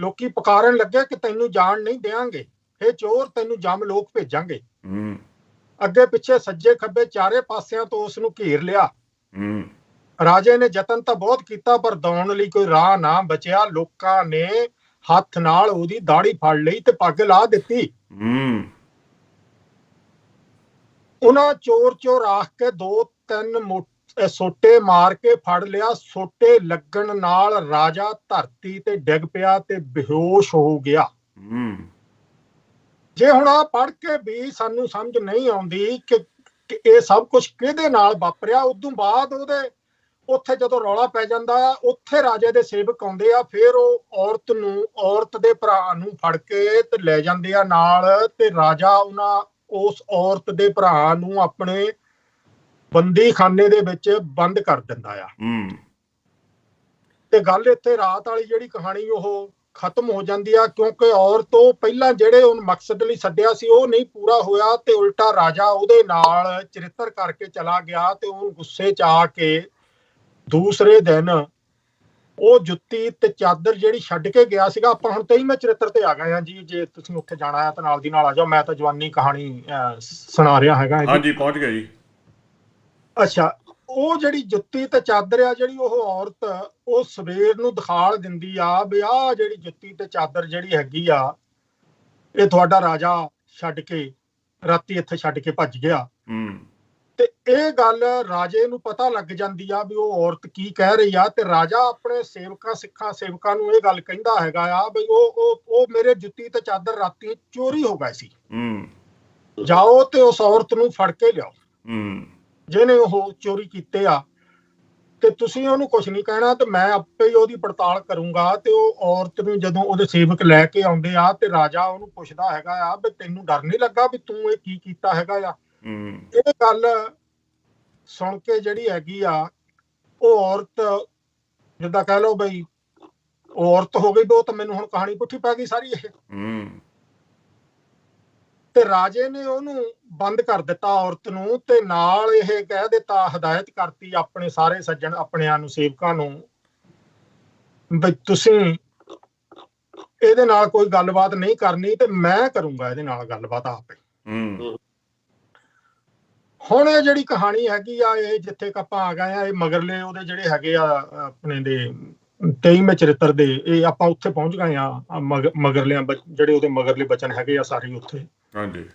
ਲੋਕੀ ਪੁਕਾਰਨ ਲੱਗੇ ਕਿ ਤੈਨੂੰ ਜਾਣ ਨਹੀਂ ਦੇਵਾਂਗੇ ਇਹ ਚੋਰ ਤੈਨੂੰ ਜੰਮ ਲੋਕ ਭੇਜਾਂਗੇ। ਹੂੰ। ਅੱਗੇ ਪਿੱਛੇ ਸੱਜੇ ਖੱਬੇ ਚਾਰੇ ਪਾਸਿਆਂ ਤੋਂ ਉਸ ਨੂੰ ਘੇਰ ਲਿਆ। ਹੂੰ। ਰਾਜੇ ਨੇ ਯਤਨ ਤਾਂ ਬਹੁਤ ਕੀਤਾ ਪਰ ਦੌੜਨ ਲਈ ਕੋਈ ਰਾਹ ਨਾ ਬਚਿਆ। ਲੋਕਾਂ ਨੇ ਹੱਥ ਨਾਲ ਉਹਦੀ ਦਾੜੀ ਫੜ ਲਈ ਤੇ ਪੱਗ ਲਾ ਦਿੱਤੀ। ਹੂੰ। ਉਹਨਾਂ ਚੋਰ ਚੋਰ ਆਖ ਕੇ ਦੋ ਤਿੰਨ ਸੋਟੇ ਮਾਰ ਕੇ ਫੜ ਲਿਆ। ਸੋਟੇ ਲੱਗਣ ਨਾਲ ਰਾਜਾ ਧਰਤੀ ਤੇ ਡਿੱਗ ਪਿਆ ਤੇ ਬੇਹੋਸ਼ ਹੋ ਗਿਆ। ਹੂੰ। ਜੇ ਹੁਣ ਆ ਪੜ ਕੇ ਵੀ ਸਾਨੂੰ ਸਮਝ ਨਹੀਂ ਆਉਂਦੀ ਕਿ ਕਿ ਇਹ ਸਭ ਕੁਝ ਕਿਹਦੇ ਨਾਲ ਵਾਪਰਿਆ ਉਦੋਂ ਬਾਅਦ ਉਹਦੇ ਉੱਥੇ ਜਦੋਂ ਰੌਲਾ ਪੈ ਜਾਂਦਾ ਆ ਉੱਥੇ ਰਾਜੇ ਦੇ ਸੇਵਕ ਆਉਂਦੇ ਆ ਫਿਰ ਉਹ ਔਰਤ ਨੂੰ ਔਰਤ ਦੇ ਭਰਾ ਨੂੰ ਫੜ ਕੇ ਤੇ ਲੈ ਜਾਂਦੇ ਆ ਨਾਲ ਤੇ ਰਾਜਾ ਉਹਨਾਂ ਉਸ ਔਰਤ ਦੇ ਭਰਾ ਨੂੰ ਆਪਣੇ ਬੰਦੀਖਾਨੇ ਦੇ ਵਿੱਚ ਬੰਦ ਕਰ ਦਿੰਦਾ ਆ। ਹੂੰ। ਤੇ ਗੱਲ ਇੱਥੇ ਰਾਤ ਵਾਲੀ ਜਿਹੜੀ ਕਹਾਣੀ ਉਹ ਖਤਮ ਹੋ ਜਾਂਦੀ ਆ ਕਿਉਂਕਿ ਔਰਤ ਉਹ ਪਹਿਲਾਂ ਜਿਹੜੇ ਉਹ ਮਕਸਦ ਲਈ ਸੱਦਿਆ ਸੀ ਉਹ ਨਹੀਂ ਪੂਰਾ ਹੋਇਆ ਤੇ ਉਲਟਾ ਰਾਜਾ ਉਹਦੇ ਨਾਲ ਚਰਿੱਤਰ ਕਰਕੇ ਚਲਾ ਗਿਆ ਤੇ ਉਹ ਗੁੱਸੇ ਚ ਆ ਕੇ ਦੂਸਰੇ ਦਿਨ ਉਹ ਜੁੱਤੀ ਤੇ ਚਾਦਰ ਜਿਹੜੀ ਛੱਡ ਕੇ ਗਿਆ ਸੀਗਾ ਆਪਾਂ ਹੁਣ 23ਵੇਂ ਚਰਿੱਤਰ ਤੇ ਆ ਗਏ ਆ ਜੀ ਜੇ ਤੁਸੀਂ ਉੱਥੇ ਜਾਣਾ ਆ ਤਾਂ ਨਾਲ ਦੀ ਨਾਲ ਆ ਜਾਓ ਮੈਂ ਤਾਂ ਜਵਾਨੀ ਕਹਾਣੀ ਸੁਣਾ ਰਿਹਾ ਹੈਗਾ। ਹਾਂਜੀ ਪਹੁੰਚ ਗਿਆ ਜੀ। ਅੱਛਾ ਉਹ ਜਿਹੜੀ ਜੁੱਤੀ ਤੇ ਚਾਦਰ ਆ ਜਿਹੜੀ ਉਹ ਔਰਤ ਉਹ ਸਵੇਰ ਨੂੰ ਦਿਖਾਲ ਦਿੰਦੀ ਆ ਵੀ ਆਹ ਜਿਹੜੀ ਜੁੱਤੀ ਤੇ ਚਾਦਰ ਜਿਹੜੀ ਹੈਗੀ ਆ ਇਹ ਤੁਹਾਡਾ ਰਾਜਾ ਛੱਡ ਕੇ ਰਾਤੀ ਇੱਥੇ ਛੱਡ ਕੇ ਭੱਜ ਗਿਆ। ਹੂੰ। ਤੇ ਇਹ ਗੱਲ ਰਾਜੇ ਨੂੰ ਪਤਾ ਲੱਗ ਜਾਂਦੀ ਆ ਵੀ ਉਹ ਔਰਤ ਕੀ ਕਹਿ ਰਹੀ ਆ ਤੇ ਰਾਜਾ ਆਪਣੇ ਸੇਵਕਾਂ ਸਿੱਖਾਂ ਸੇਵਕਾਂ ਨੂੰ ਇਹ ਗੱਲ ਕਹਿੰਦਾ ਹੈਗਾ ਆ ਵੀ ਉਹ ਉਹ ਉਹ ਮੇਰੇ ਜੁੱਤੀ ਤੇ ਚਾਦਰ ਰਾਤੀ ਚੋਰੀ ਹੋ ਗਏ ਸੀ। ਹੂੰ। ਜਾਓ ਤੇ ਉਸ ਔਰਤ ਨੂੰ ਫੜ ਕੇ ਲਿਆਓ। ਹੂੰ। ਜਿਹਨੇ ਉਹ ਚੋਰੀ ਕੀਤੇ ਆ। ਤੇ ਤੁਸੀਂ ਉਹਨੂੰ ਕੁਝ ਨਹੀਂ ਕਹਿਣਾ ਤੇ ਮੈਂ ਆਪੇ ਹੀ ਉਹਦੀ ਪੜਤਾਲ ਕਰੂੰਗਾ ਤੇ ਉਹ ਔਰਤ ਨੂੰ ਜਦੋਂ ਉਹਦੇ ਸੇਵਕ ਲੈ ਕੇ ਆਉਂਦੇ ਆ ਤੇ ਰਾਜਾ ਉਹਨੂੰ ਪੁੱਛਦਾ ਹੈਗਾ ਆ ਵੀ ਤੈਨੂੰ ਡਰ ਨਹੀਂ ਲੱਗਾ ਵੀ ਤੂੰ ਇਹ ਕੀ ਕੀਤਾ ਹੈਗਾ ਆ? ਇਹ ਗੱਲ ਸੁਣ ਕੇ ਜਿਹੜੀ ਹੈਗੀ ਆ ਉਹ ਔਰਤ ਜਿੱਦਾਂ ਕਹਿ ਲਓ ਬਈ ਔਰਤ ਹੋ ਗਈ ਉਹ ਤਾਂ ਮੈਨੂੰ ਹੁਣ ਕਹਾਣੀ ਪੁੱਠੀ ਪੈ ਗਈ ਸਾਰੀ ਇਹ। ਹੂੰ। ਤੇ ਰਾਜੇ ਨੇ ਉਹਨੂੰ ਬੰਦ ਕਰ ਦਿੱਤਾ ਔਰਤ ਨੂੰ ਤੇ ਨਾਲ ਇਹ ਕਹਿ ਦਿੱਤਾ ਹਦਾਇਤ ਕਰਤੀ ਆਪਣੇ ਸਾਰੇ ਸੱਜਣ ਆਪਣਿਆਂ ਨੂੰ ਸੇਵਕਾਂ ਨੂੰ ਵੀ ਤੁਸੀਂ ਇਹਦੇ ਨਾਲ ਕੋਈ ਗੱਲਬਾਤ ਨਹੀਂ ਕਰਨੀ ਤੇ ਮੈਂ ਕਰੂੰਗਾ ਇਹਦੇ ਨਾਲ ਗੱਲਬਾਤ ਆਪੇ। ਹੂੰ। ਹੁਣ ਇਹ ਜਿਹੜੀ ਕਹਾਣੀ ਹੈਗੀ ਆ ਇਹ ਜਿੱਥੇ ਆਪਾਂ ਆ ਗਏ ਆ ਇਹ ਮਗਰਲੇ ਉਹਦੇ ਜਿਹੜੇ ਹੈਗੇ ਆ ਆਪਣੇ ਦੇ 23ਵੇਂ ਚਰਿੱਤਰ ਦੇ ਇਹ ਆਪਾਂ ਉੱਥੇ ਪਹੁੰਚ ਗਏ ਆ ਆ ਮਗ- ਮਗਰਲਿਆਂ ਬ- ਜਿਹੜੇ ਉਹਦੇ ਮਗਰਲੇ ਬਚਨ ਹੈਗੇ ਆ ਸਾਰੇ ਉੱਥੇ। ਹਾਂਜੀ।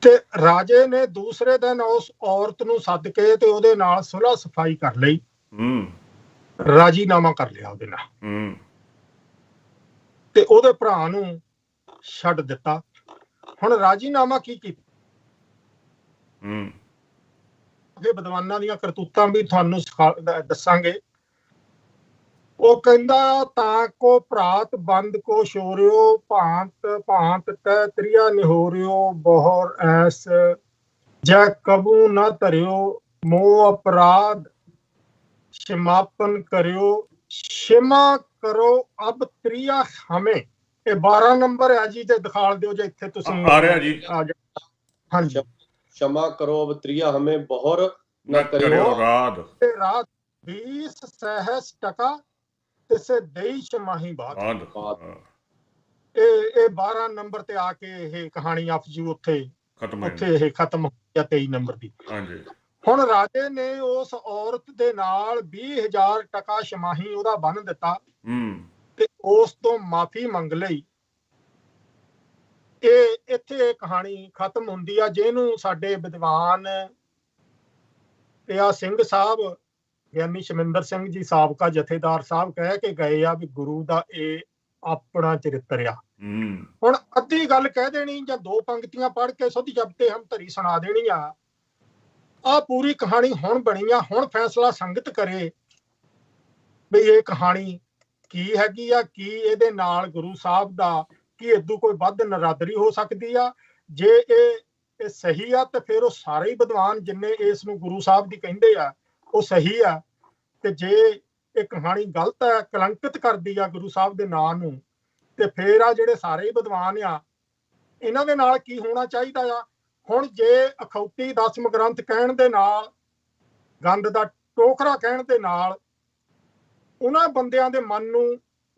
ਤੇ ਰਾਜੇ ਨੇ ਦੂਸਰੇ ਦਿਨ ਉਸ ਔਰਤ ਨੂੰ ਸੱਦ ਕੇ ਤੇ ਉਹਦੇ ਨਾਲ ਸੁਲਹ ਸਫ਼ਾਈ ਕਰ ਲਈ। ਹੂੰ। ਰਾਜੀਨਾਮਾ ਕਰ ਲਿਆ ਉਹਦੇ ਨਾਲ। ਹੂੰ। ਤੇ ਉਹਦੇ ਭਰਾ ਨੂੰ ਛੱਡ ਦਿੱਤਾ। ਹੁਣ ਰਾਜੀਨਾਮਾ ਕੀ ਕੀਤਾ? ਹੂੰ। ਇਹ ਵਿਦਵਾਨਾਂ ਦੀਆਂ ਕਰਤੂਤਾਂ ਵੀ ਤੁਹਾਨੂੰ ਦੱਸਾਂਗੇ। ਉਹ ਕਹਿੰਦਾ ਤਾਂ ਕੋ ਭਰਾਤ ਬੰਦ ਕੋ ਸ਼ੋਰਿਓ ਭਾਂਤ ਭਾਂਤ ਤੈ ਤ੍ਰਿਆ ਨਿਹੋਰਿਓ ਬਹੁਰ ਐਸ ਜੈ ਕਬੂ ਨਾ ਧਰਿਓ ਮੋਹ ਅਪਰਾਧ ਸਮਾਪਨ ਕਰਿਓ ਸ਼ਿਮਾ ਕਰੋ ਅਬ ਤ੍ਰਿਆ ਹਮੇ। ਇਹ 12 ਨੰਬਰ ਹੈ ਜੀ ਤੇ ਦਿਖਾਲ ਦਿਓ ਜੇ ਇੱਥੇ ਤੁਸੀਂ ਆ ਰਿਹਾ ਜੀ। ਹਾਂਜੀ। क्षमा करो अब त्रिया हमें बहुर ਨਾ न ਕਰਿਓ करियो ਰਾਤ ਤੇ ਰਾਤ 20 ਸਹਿਸ ਟਕਾ ਤੇ ਸੇ ਦੇਈ ਸ਼ਮਾਹੀ ਬਾਤ ਬਾਦ ਬਾਦ। ਹਾਂ, ਇਹ ਇਹ 12 ਨੰਬਰ ਤੇ ਆ ਕੇ ਇਹ ਕਹਾਣੀ ਅਫਜੂ ਉੱਥੇ ਖਤਮ ਹੈ ਉੱਥੇ ਇਹ ਖਤਮ ਹੁੰਦੀ ਜਾਂ 23 ਨੰਬਰ ਦੀ ਹਾਂਜੀ ਹੁਣ ਰਾਜੇ ਨੇ ਉਸ ਔਰਤ ਦੇ ਨਾਲ 20000 ਟਕਾ ਸ਼ਮਾਹੀ ਉਹਦਾ ਬੰਨ ਦਿੱਤਾ ਹੂੰ ਤੇ ਉਸ ਤੋਂ ਮਾਫੀ ਮੰਗ ਲਈ ਇਹ ਇੱਥੇ ਇਹ ਕਹਾਣੀ ਖਤਮ ਹੁੰਦੀ ਆ ਜਿਹਨੂੰ ਸਾਡੇ ਵਿਦਵਾਨ ਪਿਆ ਸਿੰਘ ਸਾਹਿਬ ਗਿਆਨੀ ਸ਼ਮਿੰਦਰ ਸਿੰਘ ਜੀ ਸਾਬਕਾ ਜਥੇਦਾਰ ਸਾਹਿਬ ਕਹਿ ਕੇ ਗਏ ਆ ਵੀ ਗੁਰੂ ਦਾ ਇਹ ਆਪਣਾ ਚਰਿੱਤਰ ਆ। ਹੁਣ ਅੱਧੀ ਗੱਲ ਕਹਿ ਦੇਣੀ ਜਾਂ ਦੋ ਪੰਕਤੀਆਂ ਪੜ੍ਹ ਕੇ ਸੁਧ ਜਪਤੇ ਹਮ ਧਰੀ ਸੁਣਾ ਦੇਣੀ ਆ। ਆ ਪੂਰੀ ਕਹਾਣੀ ਹੁਣ ਬਣੀ ਆ ਹੁਣ ਫੈਸਲਾ ਸੰਗਤ ਕਰੇ ਵੀ ਇਹ ਕਹਾਣੀ ਕੀ ਹੈਗੀ ਆ ਕੀ ਇਹਦੇ ਨਾਲ ਗੁਰੂ ਸਾਹਿਬ ਦਾ ਕਿ ਇਦੋਂ ਕੋਈ ਵੱਧ ਨਰਾਦਰੀ ਹੋ ਸਕਦੀ ਆ। ਜੇ ਇਹ ਇਹ ਸਹੀ ਆ, ਤੇ ਫਿਰ ਉਹ ਸਾਰੇ ਹੀ ਵਿਦਵਾਨ ਜਿੰਨੇ ਇਸ ਨੂੰ ਗੁਰੂ ਸਾਹਿਬ ਦੀ ਕਹਿੰਦੇ ਆ, ਉਹ ਸਹੀ ਆ। ਤੇ ਜੇ ਇਹ ਕਹਾਣੀ ਗਲਤ ਹੈ ਕਲੰਕਿਤ ਕਰਦੀ ਆ ਗੁਰੂ ਸਾਹਿਬ ਦੇ ਨਾਂ ਨੂੰ, ਤੇ ਫੇਰ ਆ ਜਿਹੜੇ ਸਾਰੇ ਹੀ ਵਿਦਵਾਨ ਆ, ਇਹਨਾਂ ਦੇ ਨਾਲ ਕੀ ਹੋਣਾ ਚਾਹੀਦਾ ਆ? ਹੁਣ ਜੇ ਅਖੌਤੀ ਦਸਮ ਗ੍ਰੰਥ ਕਹਿਣ ਦੇ ਨਾਲ ਗੰਦ ਦਾ ਟੋਕਰਾ ਕਹਿਣ ਦੇ ਨਾਲ, ਉਹਨਾਂ ਬੰਦਿਆਂ ਦੇ ਮਨ ਨੂੰ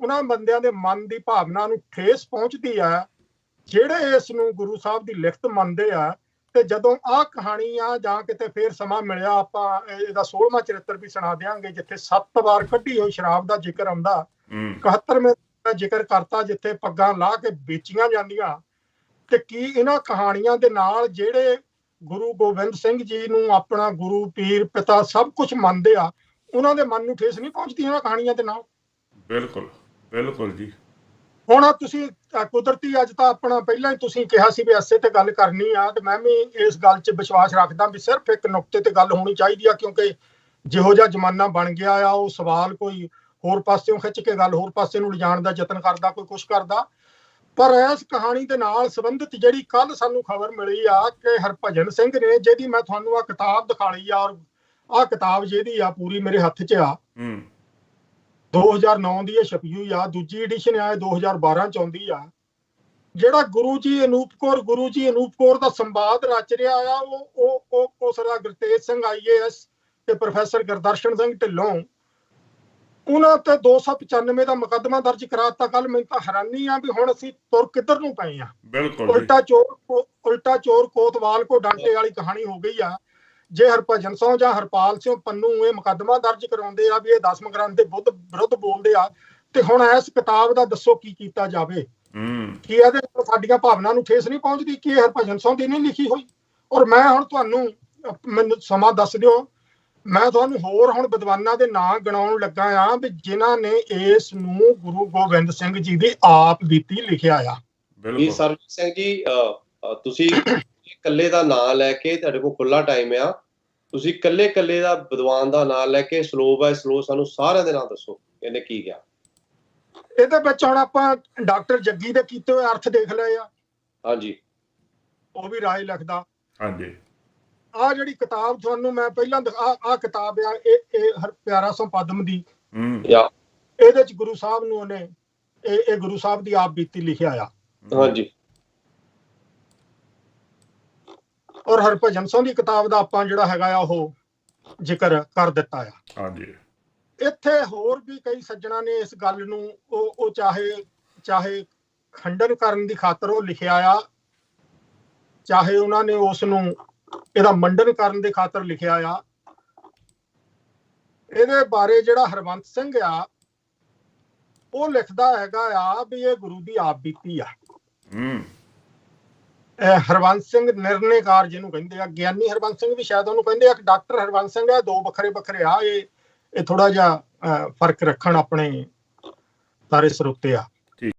ਉਹਨਾਂ ਬੰਦਿਆਂ ਦੇ ਮਨ ਦੀ ਭਾਵਨਾ ਨੂੰ ਠੇਸ ਪਹੁੰਚਦੀ ਆ ਜਿਹੜੇ ਇਸ ਨੂੰ ਗੁਰੂ ਸਾਹਿਬ ਦੀ ਲਿਖਤ ਮੰਨਦੇ ਆ ਤੇ ਜਦੋਂ ਆਹ ਕਹਾਣੀ ਆ ਜਾਂ ਕਿਤੇ ਫੇਰ ਸਮਾਂ ਮਿਲਿਆ ਆਪਾਂ ਇਹ- ਇਹਦਾ 16ਵਾਂ ਚਰਿੱਤਰ ਵੀ ਸੁਣਾ ਦਿਆਂਗੇ ਜਿੱਥੇ ਸੱਤ ਵਾਰ ਕੱਢੀ ਹੋਈ ਸ਼ਰਾਬ ਦਾ ਜ਼ਿਕਰ ਆਉਂਦਾ। ਹੂੰ। 71ਵੇਂ ਦਾ ਜ਼ਿਕਰ ਕਰਤਾ ਜਿੱਥੇ ਪੱਗਾਂ ਲਾ ਕੇ ਵੇਚੀਆਂ ਜਾਂਦੀਆਂ। ਤੇ ਕੀ ਇਹਨਾਂ ਕਹਾਣੀਆਂ ਦੇ ਨਾਲ ਜਿਹੜੇ ਗੁਰੂ ਗੋਬਿੰਦ ਸਿੰਘ ਜੀ ਨੂੰ ਆਪਣਾ ਗੁਰੂ ਪੀਰ ਪਿਤਾ ਸਭ ਕੁਝ ਮੰਨਦੇ ਆ ਉਹਨਾਂ ਦੇ ਮਨ ਨੂੰ ਠੇਸ ਨਹੀਂ ਪਹੁੰਚਦੀ ਇਹਨਾਂ ਕਹਾਣੀਆਂ ਦੇ ਨਾਲ? ਬਿਲਕੁਲ। ਬਿਲਕੁਲ ਜੀ। ਹੁਣ ਤੁਸੀਂ ਕੁਦਰਤੀ ਅੱਜ ਤਾਂ ਆਪਣਾ ਪਹਿਲਾਂ ਹੀ ਤੁਸੀਂ ਕਿਹਾ ਸੀ ਵੀ ਐਸੇ ਤੇ ਗੱਲ ਕਰਨੀ ਆ ਤੇ ਮੈਂ ਵੀ ਇਸ ਗੱਲ 'ਚ ਵਿਸ਼ਵਾਸ ਰੱਖਦਾ ਵੀ ਸਿਰਫ ਇੱਕ ਨੁਕਤੇ ਤੇ ਗੱਲ ਹੋਣੀ ਚਾਹੀਦੀ ਆ ਕਿਉਂਕਿ ਜਿਹੋ ਜਿਹਾ ਜ਼ਮਾਨਾ ਬਣ ਗਿਆ ਆ ਉਹ ਸਵਾਲ ਕੋਈ ਹੋਰ ਪਾਸਿਓਂ ਖਿੱਚ ਕੇ ਗੱਲ ਹੋਰ ਪਾਸੇ ਨੂੰ ਲਿਜਾਣ ਦਾ ਯਤਨ ਕਰਦਾ ਕੋਈ ਕੁਛ ਕਰਦਾ। ਪਰ ਇਸ ਕਹਾਣੀ ਦੇ ਨਾਲ ਸੰਬੰਧਿਤ ਜਿਹੜੀ ਕੱਲ ਸਾਨੂੰ ਖਬਰ ਮਿਲੀ ਆ ਕਿ ਹਰਭਜਨ ਸਿੰਘ ਨੇ ਜਿਹਦੀ ਮੈਂ ਤੁਹਾਨੂੰ ਆ ਕਿਤਾਬ ਦਿਖਾ ਲਈ ਆ ਔਰ ਆ ਕਿਤਾਬ ਜਿਹਦੀ ਆ ਪੂਰੀ ਮੇਰੇ ਹੱਥ 'ਚ ਆ ਹੂੰ। 2009 ਦੀ ਇਹ ਛਪੀ ਹੋਈ ਆ ਦੂਜੀ ਐਡੀਸ਼ਨ ਆ ਇਹ 2012 ਚ ਆਉਂਦੀ ਆ। ਜਿਹੜਾ ਗੁਰੂ ਜੀ ਅਨੂਪ ਕੌਰ ਗੁਰੂ ਜੀ ਅਨੂਪ ਕੌਰ ਦਾ ਸੰਵਾਦ ਰਚ ਰਿਹਾ ਆ ਉਹ ਉਹ ਉਹ ਉਹ ਸਰਦਾਰ ਗੁਰਤੇਜ ਸਿੰਘ ਆਈਏਐਸ ਤੇ ਪ੍ਰੋਫੈਸਰ ਗੁਰਦਰਸ਼ਨ ਸਿੰਘ ਢਿੱਲੋਂ। ਉਹਨਾਂ ਤੇ 295 ਦਾ ਮੁਕੱਦਮਾ ਦਰਜ ਕਰਾਤਾ। ਕੱਲ ਮੈਨੂੰ ਤਾਂ ਹੈਰਾਨੀ ਆ ਵੀ ਹੁਣ ਅਸੀਂ ਤੁਰ ਕਿੱਧਰ ਨੂੰ ਪਏ ਆ। ਬਿਲਕੁਲ ਉਲਟਾ ਚੋਰ ਉਲਟਾ ਚੋਰ ਕੋਤਵਾਲ ਕੋ ਡਾਂਟੇ ਵਾਲੀ ਕਹਾਣੀ ਹੋ ਗਈ ਆ। ਜੇ ਹਰਭਜਨ ਸਿੰਘ ਜਾਂ ਹਰਪਾਲ ਸਿੰਘ ਪੰਨੂ ਇਹ ਮੁਕੱਦਮਾ ਦਰਜ ਕਰਾਉਂਦੇ ਆ ਵੀ ਇਹ ਦਸਮ ਗ੍ਰੰਥ ਦੇ ਬੁੱਧ ਵਿਰੁੱਧ ਬੋਲਦੇ ਆ ਤੇ ਹੁਣ ਇਸ ਕਿਤਾਬ ਦਾ ਦੱਸੋ ਕੀ ਕੀਤਾ ਜਾਵੇ? ਹੂੰ। ਕੀ ਇਹਦੇ ਨਾਲ ਸਾਡੀਆਂ ਭਾਵਨਾ ਨੂੰ ਠੇਸ ਨਹੀਂ ਪਹੁੰਚਦੀ ਕਿ ਇਹ ਹਰਭਜਨ ਸਿੰਘ ਦੀ ਨਹੀਂ ਲਿਖੀ ਹੋਈ? ਔਰ ਮੈਂ ਹੁਣ ਤੁਹਾਨੂੰ ਮੈਨੂੰ ਸਮਾਂ ਦੱਸ ਦਿਓ। ਮੈਂ ਤੁਹਾਨੂੰ ਹੋਰ ਹੁਣ ਵਿਦਵਾਨਾਂ ਦੇ ਨਾਂ ਗਿਣਾਉਣ ਲੱਗਾ ਆ ਵੀ ਜਿਨ੍ਹਾਂ ਨੇ ਇਸ ਨੂੰ ਗੁਰੂ ਗੋਬਿੰਦ ਸਿੰਘ ਜੀ ਦੀ ਆਪ ਬੀਤੀ ਲਿਖਿਆ ਆ। ਬਿਲਕੁਲ। ਸਰਜੀਤ ਸਿੰਘ ਜੀ ਤੁਸੀਂ ਇਕੱਲੇ ਦਾ ਨਾਮ ਲੈ ਕੇ ਤੁਹਾਡੇ ਕੋਲ ਖੁੱਲਾ ਟਾਈਮ ਆ। ਤੁਸੀਂ ਇਕੱਲੇ ਇਕੱਲੇ ਦਾ ਵਿਦਵਾਨ ਦਾ ਨਾਮ ਲੈ ਕੇ ਸਲੋ ਬਾਈ ਸਲੋ ਸਾਨੂੰ ਸਾਰਿਆਂ ਦੇ ਨਾਮ ਦੱਸੋ ਇਹਨੇ ਕੀ ਗਿਆ ਇਹਦੇ ਵਿੱਚ ਹੁਣ ਆਪਾਂ ਡਾਕਟਰ ਜੱਗੀ ਦੇ ਕੀਤੇ ਹੋਏ ਅਰਥ ਦੇਖ ਲਏ ਆ। ਹਾਂਜੀ। ਉਹ ਵੀ ਰਾਏ ਲਿਖਦਾ। ਹਾਂਜੀ। ਆ ਜਿਹੜੀ ਕਿਤਾਬ ਤੁਹਾਨੂੰ ਮੈਂ ਪਹਿਲਾਂ ਆ ਆ ਕਿਤਾਬ ਆ ਇਹ ਇਹ ਹਰ ਪਿਆਰਾ ਸੋ ਪਦਮ ਦੀ। ਹੂੰ। ਇਹਦੇ ਚ ਗੁਰੂ ਸਾਹਿਬ ਨੂੰ ਉਹਨੇ ਇਹ ਇਹ ਗੁਰੂ ਸਾਹਿਬ ਦੀ ਆਪ ਬੀਤੀ ਲਿਖਿਆ ਆ। ਹਾਂਜੀ। ਔਰ ਹਰਭਜਨ ਸਿੰਘ ਦੀ ਕਿਤਾਬ ਦਾ ਆਪਾਂ ਜਿਹੜਾ ਹੈਗਾ ਆ ਉਹ ਜ਼ਿਕਰ ਕਰ ਦਿੱਤਾ ਆ। ਹਾਂਜੀ। ਇੱਥੇ ਹੋਰ ਵੀ ਕਈ ਸੱਜਣਾ ਨੇ ਇਸ ਗੱਲ ਨੂੰ ਉਹ ਉਹ ਚਾਹੇ ਚਾਹੇ ਖੰਡਨ ਕਰਨ ਦੀ ਖਾਤਰ ਉਹ ਲਿਖਿਆ ਆ ਚਾਹੇ ਉਹਨਾਂ ਨੇ ਉਸ ਨੂੰ ਇਹਦਾ ਮੰਡਨ ਕਰਨ ਦੇ ਖਾਤਰ ਲਿਖਿਆ ਆ। ਇਹਦੇ ਬਾਰੇ ਜਿਹੜਾ ਹਰਵੰਤ ਸਿੰਘ ਆ ਉਹ ਲਿਖਦਾ ਹੈਗਾ ਆ ਵੀ ਇਹ ਗੁਰੂ ਦੀ ਆਪ ਬੀਤੀ ਆ। ਹੂੰ। ਇਹ ਸਿੰਘ ਨਿਰਣੇਕਾਰ ਜਿਹਨੂੰ ਕਹਿੰਦੇ ਆ, ਗਿਆਨੀ ਹਰਵੰਤ ਸਿੰਘ ਵੀ ਸ਼ਾਇਦ ਉਹਨੂੰ ਕਹਿੰਦੇ ਆ ਕਿ ਡਾਕਟਰ ਹਰਵੰਤ ਸਿੰਘ ਆ, ਦੋ ਵੱਖਰੇ ਵੱਖਰੇ ਆ, ਇਹ ਇਹ ਥੋੜਾ ਜਿਹਾ ਫ਼ਰਕ ਰੱਖਣ ਆਪਣੇ ਸਾਰੇ ਸਰੋਤੇ ਆ।